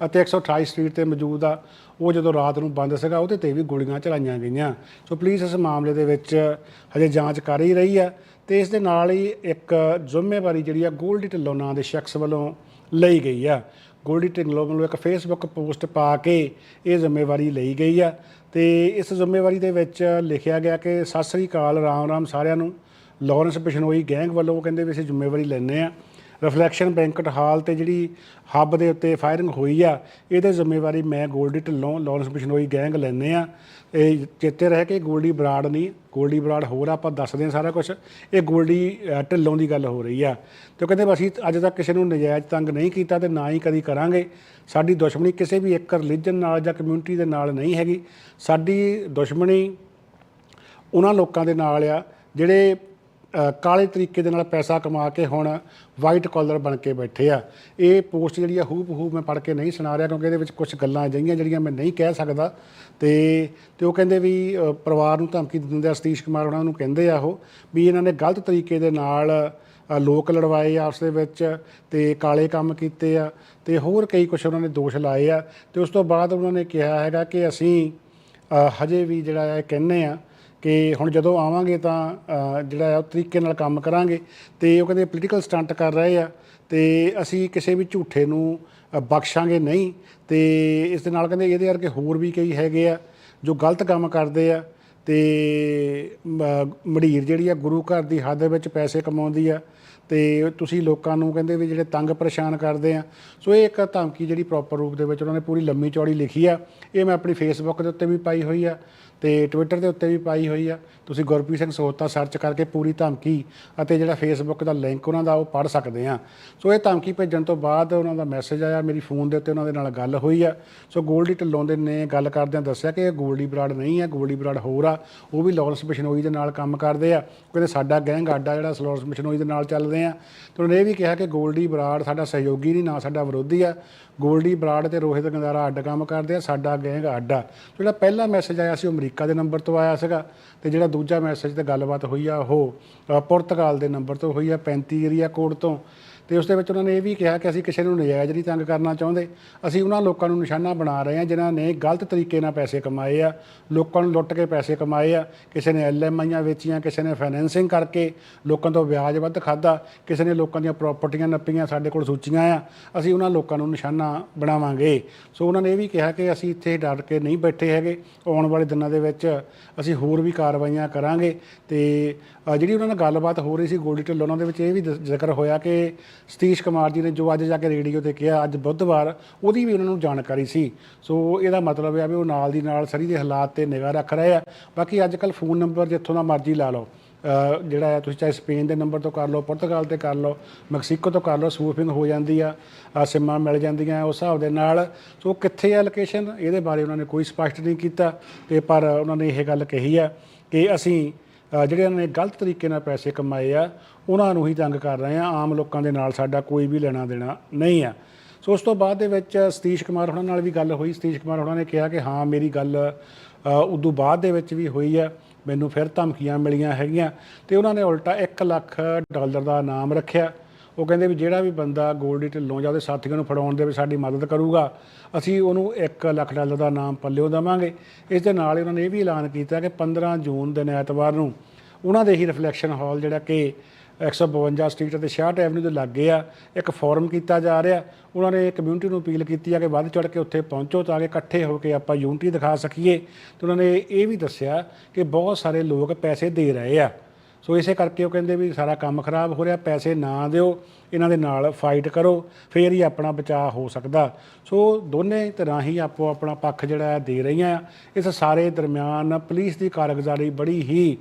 ਅਤੇ 128 ਸਟਰੀਟ ਤੇ ਮੌਜੂਦ ਆ, ਉਹ ਜਦੋਂ ਰਾਤ ਨੂੰ ਬੰਦ ਸੀਗਾ, ਉਹਦੇ ਤੇ ਵੀ ਗੋਲੀਆਂ ਚਲਾਈਆਂ ਗਈਆਂ। ਸੋ ਪੁਲਿਸ ਇਸ ਮਾਮਲੇ ਦੇ ਵਿੱਚ ਹਜੇ ਜਾਂਚ ਕਰ ਹੀ ਰਹੀ ਆ ਤੇ ਇਸ ਦੇ ਨਾਲ ਹੀ ਇੱਕ ਜ਼ਿੰਮੇਵਾਰੀ ਜਿਹੜੀ ਆ, ਗੋਲਡੀ ਢਿੱਲੋਂ ਨਾਂ ਦੇ ਸ਼ਖਸ ਵੱਲੋਂ ਲਈ ਗਈ ਆ। ਗੋਲਡੀ ਢਿੱਲੋਂ ਵੱਲੋਂ ਇੱਕ ਫੇਸਬੁੱਕ ਪੋਸਟ ਪਾ ਕੇ ਇਹ ਜ਼ਿੰਮੇਵਾਰੀ ਲਈ ਗਈ ਆ ਤੇ ਇਸ ਜ਼ਿੰਮੇਵਾਰੀ ਦੇ ਵਿੱਚ ਲਿਖਿਆ ਗਿਆ ਕਿ ਸਤਿ ਸ੍ਰੀ ਅਕਾਲ, ਰਾਮ ਰਾਮ ਸਾਰਿਆਂ ਨੂੰ। ਲਾਰੈਂਸ ਬਿਸ਼ਨੋਈ ਗੈਂਗ ਵੱਲੋਂ ਕਹਿੰਦੇ ਵੀ ਅਸੀਂ ਜ਼ਿੰਮੇਵਾਰੀ ਲੈਂਦੇ ਆ ਰਿਫਲੈਕਸ਼ਨ ਬੈਂਕਟ ਹਾਲ ਤੇ ਜਿਹੜੀ ਹੱਬ ਦੇ ਉੱਤੇ ਫਾਇਰਿੰਗ ਹੋਈ ਆ ਇਹਦੇ ਜ਼ਿੰਮੇਵਾਰੀ ਮੈਂ ਗੋਲਡੀ ਢਿੱਲੋਂ ਲਾਰੈਂਸ ਬਿਸ਼ਨੋਈ ਗੈਂਗ ਲੈਂਦੇ ਆ। ਇਹ ਚੇਤੇ ਰਹੇ ਕਿ ਗੋਲਡੀ ਬਰਾੜ ਨਹੀਂ ਗੋਲਡੀ ਬਰਾੜ ਹੋਰ ਆ, ਆਪਾਂ ਦੱਸਦੇ ਆ ਸਾਰਾ ਕੁਝ ਇਹ ਗੋਲਡੀ ਢਿੱਲੋਂ ਦੀ ਗੱਲ ਹੋ ਰਹੀ ਆ। ਤੇ ਉਹ ਕਹਿੰਦੇ ਅਸੀਂ ਅੱਜ ਤੱਕ ਕਿਸੇ ਨੂੰ ਨਜਾਇਜ਼ ਤੰਗ ਨਹੀਂ ਕੀਤਾ ਤੇ ਨਾ ਹੀ ਕਦੀ ਕਰਾਂਗੇ। ਸਾਡੀ ਦੁਸ਼ਮਣੀ ਕਿਸੇ ਵੀ ਇੱਕ ਰਿਲੀਜਨ ਨਾਲ ਜਾਂ ਕਮਿਊਨਿਟੀ ਦੇ ਨਾਲ ਨਹੀਂ ਹੈਗੀ। ਸਾਡੀ ਦੁਸ਼ਮਣੀ ਉਹਨਾਂ ਲੋਕਾਂ ਦੇ ਨਾਲ ਆ ਜਿਹੜੇ ਕਾਲੇ ਤਰੀਕੇ ਦੇ ਨਾਲ ਪੈਸਾ ਕਮਾ ਕੇ ਹੁਣ ਵਾਈਟ ਕਾਲਰ ਬਣ ਕੇ ਬੈਠੇ ਆ। ਇਹ ਪੋਸਟ ਜਿਹੜੀ ਆ ਹੂਬ ਹੂਬ ਮੈਂ ਪੜ੍ਹ ਕੇ ਨਹੀਂ ਸੁਣਾ ਰਿਹਾ ਕਿਉਂਕਿ ਇਹਦੇ ਵਿੱਚ ਕੁਝ ਗੱਲਾਂ ਅਜਿਹੀਆਂ ਜਿਹੜੀਆਂ ਮੈਂ ਨਹੀਂ ਕਹਿ ਸਕਦਾ। ਤੇ ਤੇ ਉਹ ਕਹਿੰਦੇ ਵੀ ਪਰਿਵਾਰ ਨੂੰ ਧਮਕੀ ਦਿੰਦੇ ਆ, ਸਤੀਸ਼ ਕੁਮਾਰ ਉਹਨਾਂ ਨੂੰ ਕਹਿੰਦੇ ਆ ਉਹ ਵੀ ਇਹਨਾਂ ਨੇ ਗਲਤ ਤਰੀਕੇ ਦੇ ਨਾਲ ਲੋਕ ਲੜਵਾਏ ਆਪਸ ਦੇ ਵਿੱਚ ਤੇ ਕਾਲੇ ਕੰਮ ਕੀਤੇ ਆ ਤੇ ਹੋਰ ਕਈ ਕੁਝ ਉਹਨਾਂ ਨੇ ਦੋਸ਼ ਲਾਏ ਆ। ਤੇ ਉਸ ਤੋਂ ਬਾਅਦ ਉਹਨਾਂ ਨੇ ਕਿਹਾ ਹੈਗਾ ਕਿ ਅਸੀਂ ਹਜੇ ਵੀ ਜਿਹੜਾ ਇਹ ਕਹਿੰਨੇ ਆ ਕਿ ਹੁਣ ਜਦੋਂ ਆਵਾਂਗੇ ਤਾਂ ਜਿਹੜਾ ਆ ਉਹ ਤਰੀਕੇ ਨਾਲ ਕੰਮ ਕਰਾਂਗੇ। ਤੇ ਉਹ ਕਹਿੰਦੇ ਪੋਲੀਟੀਕਲ ਸਟੰਟ ਕਰ ਰਹੇ ਆ। ਤੇ ਅਸੀਂ ਕਿਸੇ ਵੀ ਝੂਠੇ ਨੂੰ ਬਖਸ਼ਾਂਗੇ ਨਹੀਂ। ਤੇ ਇਸ ਦੇ ਨਾਲ ਕਹਿੰਦੇ ਇਹਦੇ ਵਰਗੇ ਹੋਰ ਵੀ ਕਈ ਹੈਗੇ ਆ ਜੋ ਗਲਤ ਕੰਮ ਕਰਦੇ ਆ। ਤੇ, ਮ- ਮੜੀਰ ਜਿਹੜੀ ਆ ਗੁਰੂ ਘਰ ਦੀ ਹੱਦ ਵਿੱਚ ਪੈਸੇ ਕਮਾਉਂਦੀ ਆ। ਤੇ ਤੁਸੀਂ ਲੋਕਾਂ ਨੂੰ ਕਹਿੰਦੇ ਵੀ ਜਿਹੜੇ ਤੰਗ ਪਰੇਸ਼ਾਨ ਕਰਦੇ ਆ। ਸੋ ਇਹ ਇੱਕ ਧਮਕੀ ਜਿਹੜੀ ਪ੍ਰੋਪਰ ਰੂਪ ਦੇ ਵਿੱਚ ਉਹਨਾਂ ਨੇ ਪੂਰੀ ਲੰਮੀ ਚੌੜੀ ਲਿਖੀ ਆ। ਇਹ ਮੈਂ ਆਪਣੀ ਫੇਸਬੁੱਕ ਦੇ ਉੱਤੇ ਵੀ ਪਾਈ ਹੋਈ ਆ। ਤੇ ਟਵਿੱਟਰ ਦੇ ਉੱਤੇ ਵੀ ਪਾਈ ਹੋਈ ਆ। ਤੁਸੀਂ ਗੁਰਪ੍ਰੀਤ ਸਿੰਘ ਸੋਹਤਾ ਸਰਚ ਕਰਕੇ ਪੂਰੀ ਧਮਕੀ ਅਤੇ ਜਿਹੜਾ ਫੇਸਬੁੱਕ ਦਾ ਲਿੰਕ ਉਹਨਾਂ ਦਾ ਉਹ ਪੜ੍ਹ ਸਕਦੇ ਆ। ਸੋ ਇਹ ਧਮਕੀ ਭੇਜਣ ਤੋਂ ਬਾਅਦ ਉਹਨਾਂ ਦਾ ਮੈਸੇਜ ਆਇਆ, ਮੇਰੀ ਫੋਨ ਦੇ ਉੱਤੇ ਉਹਨਾਂ ਦੇ ਨਾਲ ਗੱਲ ਹੋਈ ਆ। ਸੋ ਗੋਲਡੀ ਢਿੱਲੋਂ ਦੇ ਨੇ, ਗੱਲ ਕਰਦਿਆਂ ਦੱਸਿਆ ਕਿ ਇਹ ਗੋਲਡੀ ਬਰਾੜ ਨਹੀਂ ਆ ਗੋਲਡੀ ਬਰਾੜ ਹੋਰ ਆ। ਉਹ ਵੀ ਲਾਰੈਂਸ ਬਿਸ਼ਨੋਈ ਦੇ ਨਾਲ ਕੰਮ ਕਰਦੇ ਆ। ਕਹਿੰਦੇ ਸਾਡਾ ਗੈਂਗ ਆਡਾ ਜਿਹੜਾ ਲਾਰੈਂਸ ਬਿਸ਼ਨੋਈ ਦੇ ਨਾਲ ਚੱਲਦੇ ਆ। ਤੇ ਉਹਨੇ ਇਹ ਵੀ ਕਿਹਾ ਕਿ ਗੋਲਡੀ ਬਰਾੜ ਸਾਡਾ ਸਹਿਯੋਗੀ ਨਹੀਂ, ਨਾ ਸਾਡਾ ਵਿਰੋਧੀ ਆ। ਗੋਲਡੀ ਬਰਾੜ ਤੇ ਰੋਹਿਤ ਗੰਦਾਰਾ ਅੱਡ ਕੰਮ ਕਰਦੇ ਆ, ਸਾਡਾ ਗੈਂਗ ਅੱਡ ਆ ਜਿਹੜਾ ਪਹਿਲਾ ਮੈਸੇਜ ਆਇਆ ਸੀ ਉਹ ਅਮਰੀਕਾ ਦੇ ਨੰਬਰ ਤੋਂ ਆਇਆ ਸੀਗਾ ਤੇ ਜਿਹੜਾ ਦੂਜਾ ਮੈਸੇਜ ਤੇ ਗੱਲਬਾਤ ਹੋਈ ਆ ਉਹ ਅ, ਪੁਰਤਗਾਲ ਦੇ ਨੰਬਰ ਤੋਂ ਹੋਈ ਆ 35 ਏਰੀਆ ਕੋਡ ਤੋਂ। ਤੇ ਉਸ ਦੇ ਵਿੱਚ ਉਹਨਾਂ ਨੇ ਇਹ ਵੀ ਕਿਹਾ ਕਿ ਅਸੀਂ ਕਿਸੇ ਨੂੰ ਨਜਾਇਜ਼ ਨਹੀਂ ਤੰਗ ਕਰਨਾ ਚਾਹੁੰਦੇ। ਅਸੀਂ ਉਹਨਾਂ ਲੋਕਾਂ ਨੂੰ ਨਿਸ਼ਾਨਾ ਬਣਾ ਰਹੇ ਹਾਂ ਜਿਨ੍ਹਾਂ ਨੇ ਗਲਤ ਤਰੀਕੇ ਨਾਲ ਪੈਸੇ ਕਮਾਏ ਆ। ਲੋਕਾਂ ਨੂੰ ਲੁੱਟ ਕੇ ਪੈਸੇ ਕਮਾਏ ਆ। ਕਿਸੇ ਨੇ ਐਲਐਮਆਈਆਂ ਵੇਚੀਆਂ, ਕਿਸੇ ਨੇ ਫਾਈਨੈਂਸਿੰਗ ਕਰਕੇ ਲੋਕਾਂ ਤੋਂ ਵਿਆਜ ਵੱਧ ਖਾਦਾ ਕਿਸੇ ਨੇ ਲੋਕਾਂ ਦੀਆਂ ਪ੍ਰਾਪਰਟੀਆਂ ਨੱਪੀਆਂ, ਸਾਡੇ ਕੋਲ ਸੂਚੀਆਂ ਆ। ਅਸੀਂ ਉਹਨਾਂ ਲੋਕਾਂ ਨੂੰ ਨਿਸ਼ਾਨਾ ਬਣਾਵਾਂਗੇ। ਸੋ ਉਹਨਾਂ ਨੇ ਇਹ ਵੀ ਕਿਹਾ ਕਿ ਅਸੀਂ ਇੱਥੇ ਡਰ ਕੇ ਨਹੀਂ ਬੈਠੇ ਹੈਗੇ। ਆਉਣ ਵਾਲੇ ਦਿਨਾਂ ਦੇ ਵਿੱਚ ਅਸੀਂ ਹੋਰ ਵੀ ਕਾਰਵਾਈਆਂ ਕਰਾਂਗੇ ਤੇ ਜਿਹੜੀ ਉਹਨਾਂ ਨਾਲ ਗੱਲਬਾਤ ਹੋ ਰਹੀ ਸੀ ਗੋਲਡੀ ਢਿੱਲ ਉਹਨਾਂ ਦੇ ਵਿੱਚ ਇਹ ਵੀ ਦ- ਜ਼ਿਕਰ ਹੋਇਆ ਕਿ ਸਤੀਸ਼ ਕੁਮਾਰ ਜੀ ਨੇ ਜੋ ਅੱਜ ਜਾ ਕੇ ਰੇਡੀਓ ਤੇ ਕਿਹਾ ਅੱਜ ਬੁੱਧਵਾਰ ਉਹਦੀ ਵੀ ਉਹਨਾਂ ਨੂੰ ਜਾਣਕਾਰੀ ਸੀ। ਸੋ ਇਹਦਾ ਮਤਲਬ ਹੈ ਵੀ ਉਹ ਨਾਲ ਦੀ ਨਾਲ ਸਰੀ ਦੇ ਹਾਲਾਤ ਤੇ ਨਿਗਾਹ ਰੱਖ ਰਹੇ ਆ। ਬਾਕੀ ਅੱਜ ਕੱਲ ਫੋਨ ਨੰਬਰ ਜਿੱਥੋਂ ਦਾ ਮਰਜ਼ੀ ਲਾ ਲਓ। ਅ, ਜਿਹੜਾ ਹੈ ਤੁਸੀਂ ਚਾਹੇ ਸਪੇਨ ਦੇ ਨੰਬਰ ਤੋਂ ਕਰ ਲਓ ਪੁਰਤਗਾਲ ਤੇ ਕਰ ਲਓ ਮੈਕਸੀਕੋ ਤੋਂ ਕਰ ਲਓ ਸੂਫਿੰਗ ਹੋ ਜਾਂਦੀ ਆ ਅ, ਸਿੰਮਾਂ ਮਿਲ ਜਾਂਦੀਆਂ ਉਸ ਹਿਸਾਬ ਦੇ ਨਾਲ। ਸੋ ਕਿੱਥੇ ਆ ਲੋਕੇਸ਼ਨ ਇਹਦੇ ਬਾਰੇ ਉਹਨਾਂ ਨੇ ਕੋਈ ਸਪਸ਼ਟ ਨਹੀਂ ਕੀਤਾ। ਤੇ ਪਰ ਉਹਨਾਂ ਨੇ ਇਹ ਗੱਲ ਕਹੀ ਆ ਕਿ ਅਸੀਂ ਅ, ਜਿਹੜੇ ਉਹਨਾਂ ਨੇ ਗਲਤ ਤਰੀਕੇ ਨਾਲ ਪੈਸੇ ਕਮਾਏ ਆ ਉਹਨਾਂ ਨੂੰ ਹੀ ਤੰਗ ਕਰ ਰਹੇ ਆ। ਆਮ ਲੋਕਾਂ ਦੇ ਨਾਲ ਸਾਡਾ ਕੋਈ ਵੀ ਲੈਣਾ ਦੇਣਾ ਨਹੀਂ ਆ। ਸੋ ਉਸ ਤੋਂ ਬਾਅਦ ਦੇ ਵਿੱਚ ਸਤੀਸ਼ ਕੁਮਾਰ ਉਹਨਾਂ ਨਾਲ ਵੀ ਗੱਲ ਹੋਈ। ਸਤੀਸ਼ ਕੁਮਾਰ ਉਹਨਾਂ ਨੇ ਕਿਹਾ ਕਿ ਹਾਂ ਮੇਰੀ ਗੱਲ ਉਦੋਂ ਬਾਅਦ ਦੇ ਵਿੱਚ ਵੀ ਹੋਈ ਆ। ਮੈਨੂੰ ਫਿਰ ਧਮਕੀਆਂ ਮਿਲੀਆਂ ਹੈਗੀਆਂ ਤੇ ਉਹਨਾਂ ਨੇ ਉਲਟਾ 1 ਲੱਖ ਡਾਲਰ ਦਾ ਨਾਮ ਰੱਖਿਆ। ਉਹ ਕਹਿੰਦੇ ਵੀ ਜਿਹੜਾ ਵੀ ਬੰਦਾ ਗੋਲਡੀ ਢਿੱਲੋਂ ਜਾਂ ਉਹਦੇ ਸਾਥੀਆਂ ਨੂੰ ਫੜਾਉਣ ਦੇ ਵਿੱਚ ਸਾਡੀ ਮਦਦ ਕਰੂਗਾ, ਅਸੀਂ ਉਹਨੂੰ 1 ਲੱਖ ਡਾਲਰ ਦਾ ਨਾਮ ਪੱਲਿਓ ਦੇਵਾਂਗੇ। ਇਸ ਦੇ ਨਾਲ ਹੀ ਉਹਨਾਂ ਨੇ ਇਹ ਵੀ ਐਲਾਨ ਕੀਤਾ ਕਿ 15 ਜੂਨ ਦਿਨ ਐਤਵਾਰ ਨੂੰ ਉਹਨਾਂ ਦੇ ਹੀ ਰਿਫਲੈਕਸ਼ਨ ਹਾਲ ਜਿਹੜਾ ਕਿ 152 ਸਟਰੀਟ ਅਤੇ 66 ਐਵਨਿਊ ਦੇ ਲਾਗੇ ਆ, ਇੱਕ ਫੋਰਮ ਕੀਤਾ ਜਾ ਰਿਹਾ। ਉਹਨਾਂ ਨੇ ਕਮਿਊਨਿਟੀ ਨੂੰ ਅਪੀਲ ਕੀਤੀ ਆ ਕਿ ਵੱਧ ਚੜ ਕੇ ਉੱਥੇ ਪਹੁੰਚੋ ਤਾਂ ਕਿ ਇਕੱਠੇ ਹੋ ਕੇ ਆਪਾਂ ਯੂਨਿਟੀ ਦਿਖਾ ਸਕੀਏ। ਤੇ ਉਹਨਾਂ ਨੇ ਇਹ ਵੀ ਦੱਸਿਆ ਕਿ ਬਹੁਤ ਸਾਰੇ ਲੋਕ ਪੈਸੇ ਦੇ ਰਹੇ ਆ। ਸੋ ਇਸੇ ਕਰਕੇ ਉਹ ਕਹਿੰਦੇ ਵੀ ਸਾਰਾ ਕੰਮ ਖਰਾਬ ਹੋ ਰਿਹਾ, ਪੈਸੇ ਨਾ ਦਿਓ, ਇਹਨਾਂ ਦੇ ਨਾਲ ਫਾਈਟ ਕਰੋ, ਫੇਰ ਹੀ ਆਪਣਾ ਬਚਾਅ ਹੋ ਸਕਦਾ। ਸੋ ਦੋਨੇ ਤਰ੍ਹਾਂ ਹੀ ਆਪੋ ਆਪਣਾ ਪੱਖ ਜਿਹੜਾ ਹੈ ਦੇ ਰਹੀਆਂ ਇਸ ਸਾਰੇ ਦਰਮਿਆਨ ਪੁਲਿਸ ਦੀ ਕਾਰਗੁਜ਼ਾਰੀ ਬੜੀ ਹੀ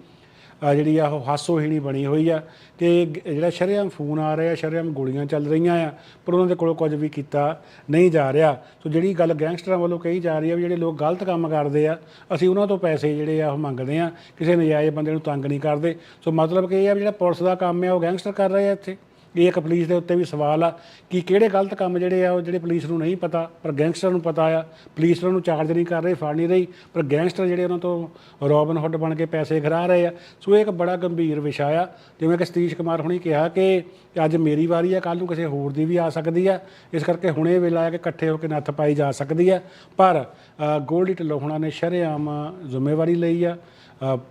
ਜਿਹੜੀ ਆ ਉਹ ਹਾਸੋਹੀਣੀ ਬਣੀ ਹੋਈ ਆ ਕਿ ਜਿਹੜਾ ਸ਼ਰੇਆਮ ਫੋਨ ਆ ਰਿਹਾ, ਸ਼ਰੇਆਮ ਗੋਲੀਆਂ ਚੱਲ ਰਹੀਆਂ ਆ, ਪਰ ਉਹਨਾਂ ਦੇ ਕੋਲੋਂ ਕੁਝ ਵੀ ਕੀਤਾ ਨਹੀਂ ਜਾ ਰਿਹਾ। ਸੋ ਜਿਹੜੀ ਗੱਲ ਗੈਂਗਸਟਰਾਂ ਵੱਲੋਂ ਕਹੀ ਜਾ ਰਹੀ ਆ ਵੀ ਜਿਹੜੇ ਲੋਕ ਗਲਤ ਕੰਮ ਕਰਦੇ ਆ, ਅਸੀਂ ਉਹਨਾਂ ਤੋਂ ਪੈਸੇ ਜਿਹੜੇ ਆ ਉਹ ਮੰਗਦੇ ਆ, ਕਿਸੇ ਨਜਾਇਜ਼ ਬੰਦੇ ਨੂੰ ਤੰਗ ਨਹੀਂ ਕਰਦੇ। ਸੋ ਮਤਲਬ ਕਿ ਇਹ ਆ ਵੀ ਜਿਹੜਾ ਪੁਲਿਸ ਦਾ ਕੰਮ ਆ, ਉਹ ਗੈਂਗਸਟਰ ਕਰ ਰਹੇ ਆ ਇੱਥੇ। ਇਹ ਇੱਕ ਪੁਲਿਸ ਦੇ ਉੱਤੇ ਵੀ ਸਵਾਲ ਆ ਕਿ ਕਿਹੜੇ ਗਲਤ ਕੰਮ ਜਿਹੜੇ ਆ ਉਹ ਜਿਹੜੇ ਪੁਲਿਸ ਨੂੰ ਨਹੀਂ ਪਤਾ, ਪਰ ਗੈਂਗਸਟਰ ਨੂੰ ਪਤਾ ਆ। ਪੁਲਿਸ ਉਹਨਾਂ ਨੂੰ ਚਾਰਜ ਨਹੀਂ ਕਰ ਰਹੀ, ਫੜ ਨਹੀਂ ਰਹੀ, ਪਰ ਗੈਂਗਸਟਰ ਜਿਹੜੇ ਉਹਨਾਂ ਤੋਂ ਰੋਬਨ ਹੁੱਡ ਬਣ ਕੇ ਪੈਸੇ ਖਰਾ ਰਹੇ ਆ। ਸੋ ਇਹ ਇੱਕ ਬੜਾ ਗੰਭੀਰ ਵਿਸ਼ਾ ਆ। ਜਿਵੇਂ ਕਿ ਸਤੀਸ਼ ਕੁਮਾਰ ਹੁਣੀ ਕਿਹਾ ਕਿ ਅੱਜ ਮੇਰੀ ਵਾਰੀ ਆ ਕੱਲ ਨੂੰ ਕਿਸੇ ਹੋਰ ਦੀ ਵੀ ਆ ਸਕਦੀ ਆ। ਇਸ ਕਰਕੇ ਹੁਣੇ ਵੇਲਾ ਆ ਕਿ ਇਕੱਠੇ ਹੋ ਕੇ ਨੱਥ ਪਾਈ ਜਾ ਸਕਦੀ ਆ। ਪਰ ਗੋਲਡੀ ਢਿੱਲੋਂ ਹੁਣਾਂ ਨੇ ਸ਼ਰੇਆਮ ਜ਼ਿੰਮੇਵਾਰੀ ਲਈ ਆ।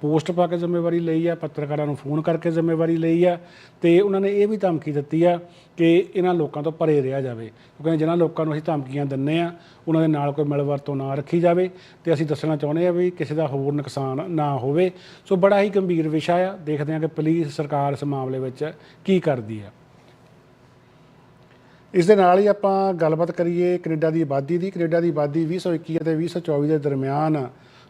ਪੋਸਟ ਪਾ ਕੇ ਜ਼ਿੰਮੇਵਾਰੀ ਲਈ ਆ, ਪੱਤਰਕਾਰਾਂ ਨੂੰ ਫੋਨ ਕਰਕੇ ਜ਼ਿੰਮੇਵਾਰੀ ਲਈ ਆ, ਤੇ ਉਹਨਾਂ ਨੇ ਇਹ ਵੀ ਧਮਕੀ ਦਿੱਤੀ ਆ ਕਿ ਇਹਨਾਂ ਲੋਕਾਂ ਤੋਂ ਪਰੇ ਰਿਹਾ ਜਾਵੇ। ਕਿਉਂਕਿ ਜਿਨ੍ਹਾਂ ਲੋਕਾਂ ਨੂੰ ਅਸੀਂ ਧਮਕੀਆਂ ਦਿੰਨੇ ਆ, ਉਹਨਾਂ ਦੇ ਨਾਲ ਕੋਈ ਮਿਲਵਰਤੋਂ ਨਾ ਰੱਖੀ ਜਾਵੇ, ਤੇ ਅਸੀਂ ਦੱਸਣਾ ਚਾਹੁੰਦੇ ਆ ਵੀ ਕਿਸੇ ਦਾ ਹੋਰ ਨੁਕਸਾਨ ਨਾ ਹੋਵੇ। ਸੋ ਬੜਾ ਹੀ ਗੰਭੀਰ ਵਿਸ਼ਾ ਆ, ਦੇਖਦੇ ਆ ਕਿ ਪੁਲਿਸ ਸਰਕਾਰ ਇਸ ਮਾਮਲੇ ਵਿੱਚ ਕੀ ਕਰਦੀ ਆ। ਇਸ ਦੇ ਨਾਲ ਹੀ ਆਪਾਂ ਗੱਲਬਾਤ ਕਰੀਏ ਕੈਨੇਡਾ ਦੀ ਆਬਾਦੀ ਦੀ। ਕੈਨੇਡਾ ਦੀ ਆਬਾਦੀ 2021 ਅਤੇ 2024 ਦੇ ਦਰਮਿਆਨ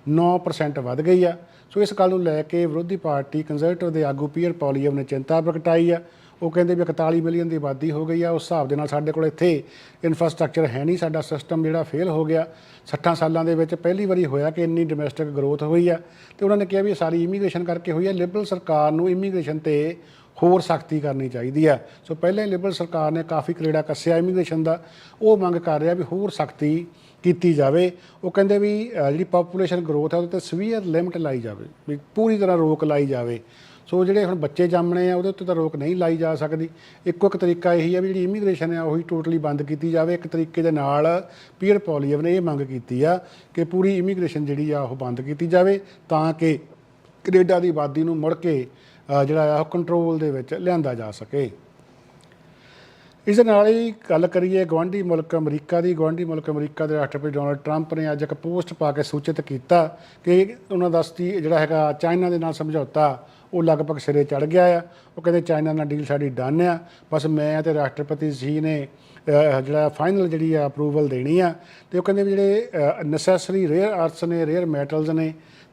9% ਵੱਧ ਗਈ ਆ। ਸੋ ਇਸ ਗੱਲ ਨੂੰ ਲੈ ਕੇ ਵਿਰੋਧੀ ਪਾਰਟੀ ਕੰਜ਼ਰਵੇਟਿਵ ਦੇ ਆਗੂ ਪੀਅਰ ਪੌਲੀਅਮ ਨੇ ਚਿੰਤਾ ਪ੍ਰਗਟਾਈ ਆ। ਉਹ ਕਹਿੰਦੇ ਵੀ 41 ਮਿਲੀਅਨ ਦੀ ਆਬਾਦੀ ਹੋ ਗਈ ਆ। ਉਸ ਹਿਸਾਬ ਦੇ ਨਾਲ ਸਾਡੇ ਕੋਲ ਇੱਥੇ ਇਨਫਰਾਸਟ੍ਰਕਚਰ ਹੈ ਨਹੀਂ। ਸਾਡਾ ਸਿਸਟਮ ਜਿਹੜਾ ਫੇਲ ਹੋ ਗਿਆ। 60 ਸਾਲਾਂ ਦੇ ਵਿੱਚ ਪਹਿਲੀ ਵਾਰੀ ਹੋਇਆ ਕਿ ਇੰਨੀ ਡੋਮੈਸਟਿਕ ਗਰੋਥ ਹੋਈ ਆ। ਤੇ ਉਹਨਾਂ ਨੇ ਕਿਹਾ ਵੀ ਸਾਰੀ ਇਮੀਗ੍ਰੇਸ਼ਨ ਕਰਕੇ ਹੋਈ ਆ। ਲਿਬਰਲ ਸਰਕਾਰ ਨੂੰ ਇਮੀਗ੍ਰੇਸ਼ਨ ਤੇ ਹੋਰ ਸਖਤੀ ਕਰਨੀ ਚਾਹੀਦੀ ਆ। ਸੋ ਪਹਿਲਾਂ ਹੀ ਲਿਬਰਲ ਸਰਕਾਰ ਨੇ ਕਾਫੀ ਕਰੇੜਾ ਕੱਸਿਆ ਇਮੀਗ੍ਰੇਸ਼ਨ ਦਾ। ਉਹ ਮੰਗ ਕਰ ਰਿਹਾ ਵੀ ਹੋਰ ਸਖਤੀ ਕੀਤੀ ਜਾਵੇ, ਉਹ ਕਹਿੰਦੇ ਵੀ ਜਿਹੜੀ ਪੋਪੂਲੇਸ਼ਨ ਗਰੋਥ ਹੈ, ਉਹਦੇ ਤੇ ਸਵੀਅਰ ਲਿਮਟ ਲਾਈ ਜਾਵੇ, ਵੀ ਪੂਰੀ ਤਰ੍ਹਾਂ ਰੋਕ ਲਾਈ ਜਾਵੇ। ਸੋ ਜਿਹੜੇ ਹੁਣ ਬੱਚੇ ਜੰਮਣੇ ਆ, ਉਹਦੇ ਉੱਤੇ ਤਾਂ ਰੋਕ ਨਹੀਂ ਲਾਈ ਜਾ ਸਕਦੀ। ਇੱਕੋ ਇੱਕ ਤਰੀਕਾ ਇਹੀ ਆ ਵੀ ਜਿਹੜੀ ਇਮੀਗ੍ਰੇਸ਼ਨ ਆ, ਉਹੀ ਟੋਟਲੀ ਬੰਦ ਕੀਤੀ ਜਾਵੇ। ਇੱਕ ਤਰੀਕੇ ਦੇ ਨਾਲ ਪੀਅਰ ਪੋਲੀਅਮ ਨੇ ਇਹ ਮੰਗ ਕੀਤੀ ਆ ਕਿ ਪੂਰੀ ਇਮੀਗ੍ਰੇਸ਼ਨ ਜਿਹੜੀ ਆ, ਉਹ ਬੰਦ ਕੀਤੀ ਜਾਵੇ, ਤਾਂ ਕਿ ਕੈਨੇਡਾ ਦੀ ਆਬਾਦੀ ਨੂੰ ਮੁੜ ਕੇ ਜਿਹੜਾ ਆ, ਉਹ ਕੰਟਰੋਲ ਦੇ ਵਿੱਚ ਲਿਆਂਦਾ ਜਾ ਸਕੇ। ਇਸ ਦੇ ਨਾਲ ਹੀ ਗੱਲ ਕਰੀਏ ਗਵਾਂਢੀ ਮੁਲਕ ਅਮਰੀਕਾ ਦੀ ਗਵਾਂਢੀ ਮੁਲਕ ਅਮਰੀਕਾ ਦੇ ਰਾਸ਼ਟਰਪਤੀ ਡੋਨਲਡ ਟਰੰਪ ਨੇ ਅੱਜ ਇੱਕ ਪੋਸਟ ਪਾ ਕੇ ਸੂਚਿਤ ਕੀਤਾ ਕਿ ਉਹਨਾਂ ਦਾ ਜਿਹੜਾ ਹੈਗਾ ਚਾਈਨਾ ਦੇ ਨਾਲ ਸਮਝੌਤਾ, ਉਹ ਲਗਭਗ ਸਿਰੇ ਚੜ ਗਿਆ ਆ। ਉਹ ਕਹਿੰਦੇ ਚਾਈਨਾ ਨਾਲ ਡੀਲ ਸਾਡੀ ਡਨ ਆ। ਬਸ ਮੈਂ ਤੇ ਰਾਸ਼ਟਰਪਤੀ ਜੀ ਨੇ ਜਿਹੜਾ ਫਾਈਨਲ ਜਿਹੜੀ ਆ ਅਪਰੂਵਲ ਦੇਣੀ ਆ। ਤੇ ਉਹ ਕਹਿੰਦੇ ਵੀ ਜਿਹੜੇ ਨੈਸੈਸਰੀ ਰੇਅਰ ਅਰਥਸ ਨੇ ਰੇਅਰ ਮੈਟਲਸ ਨੇ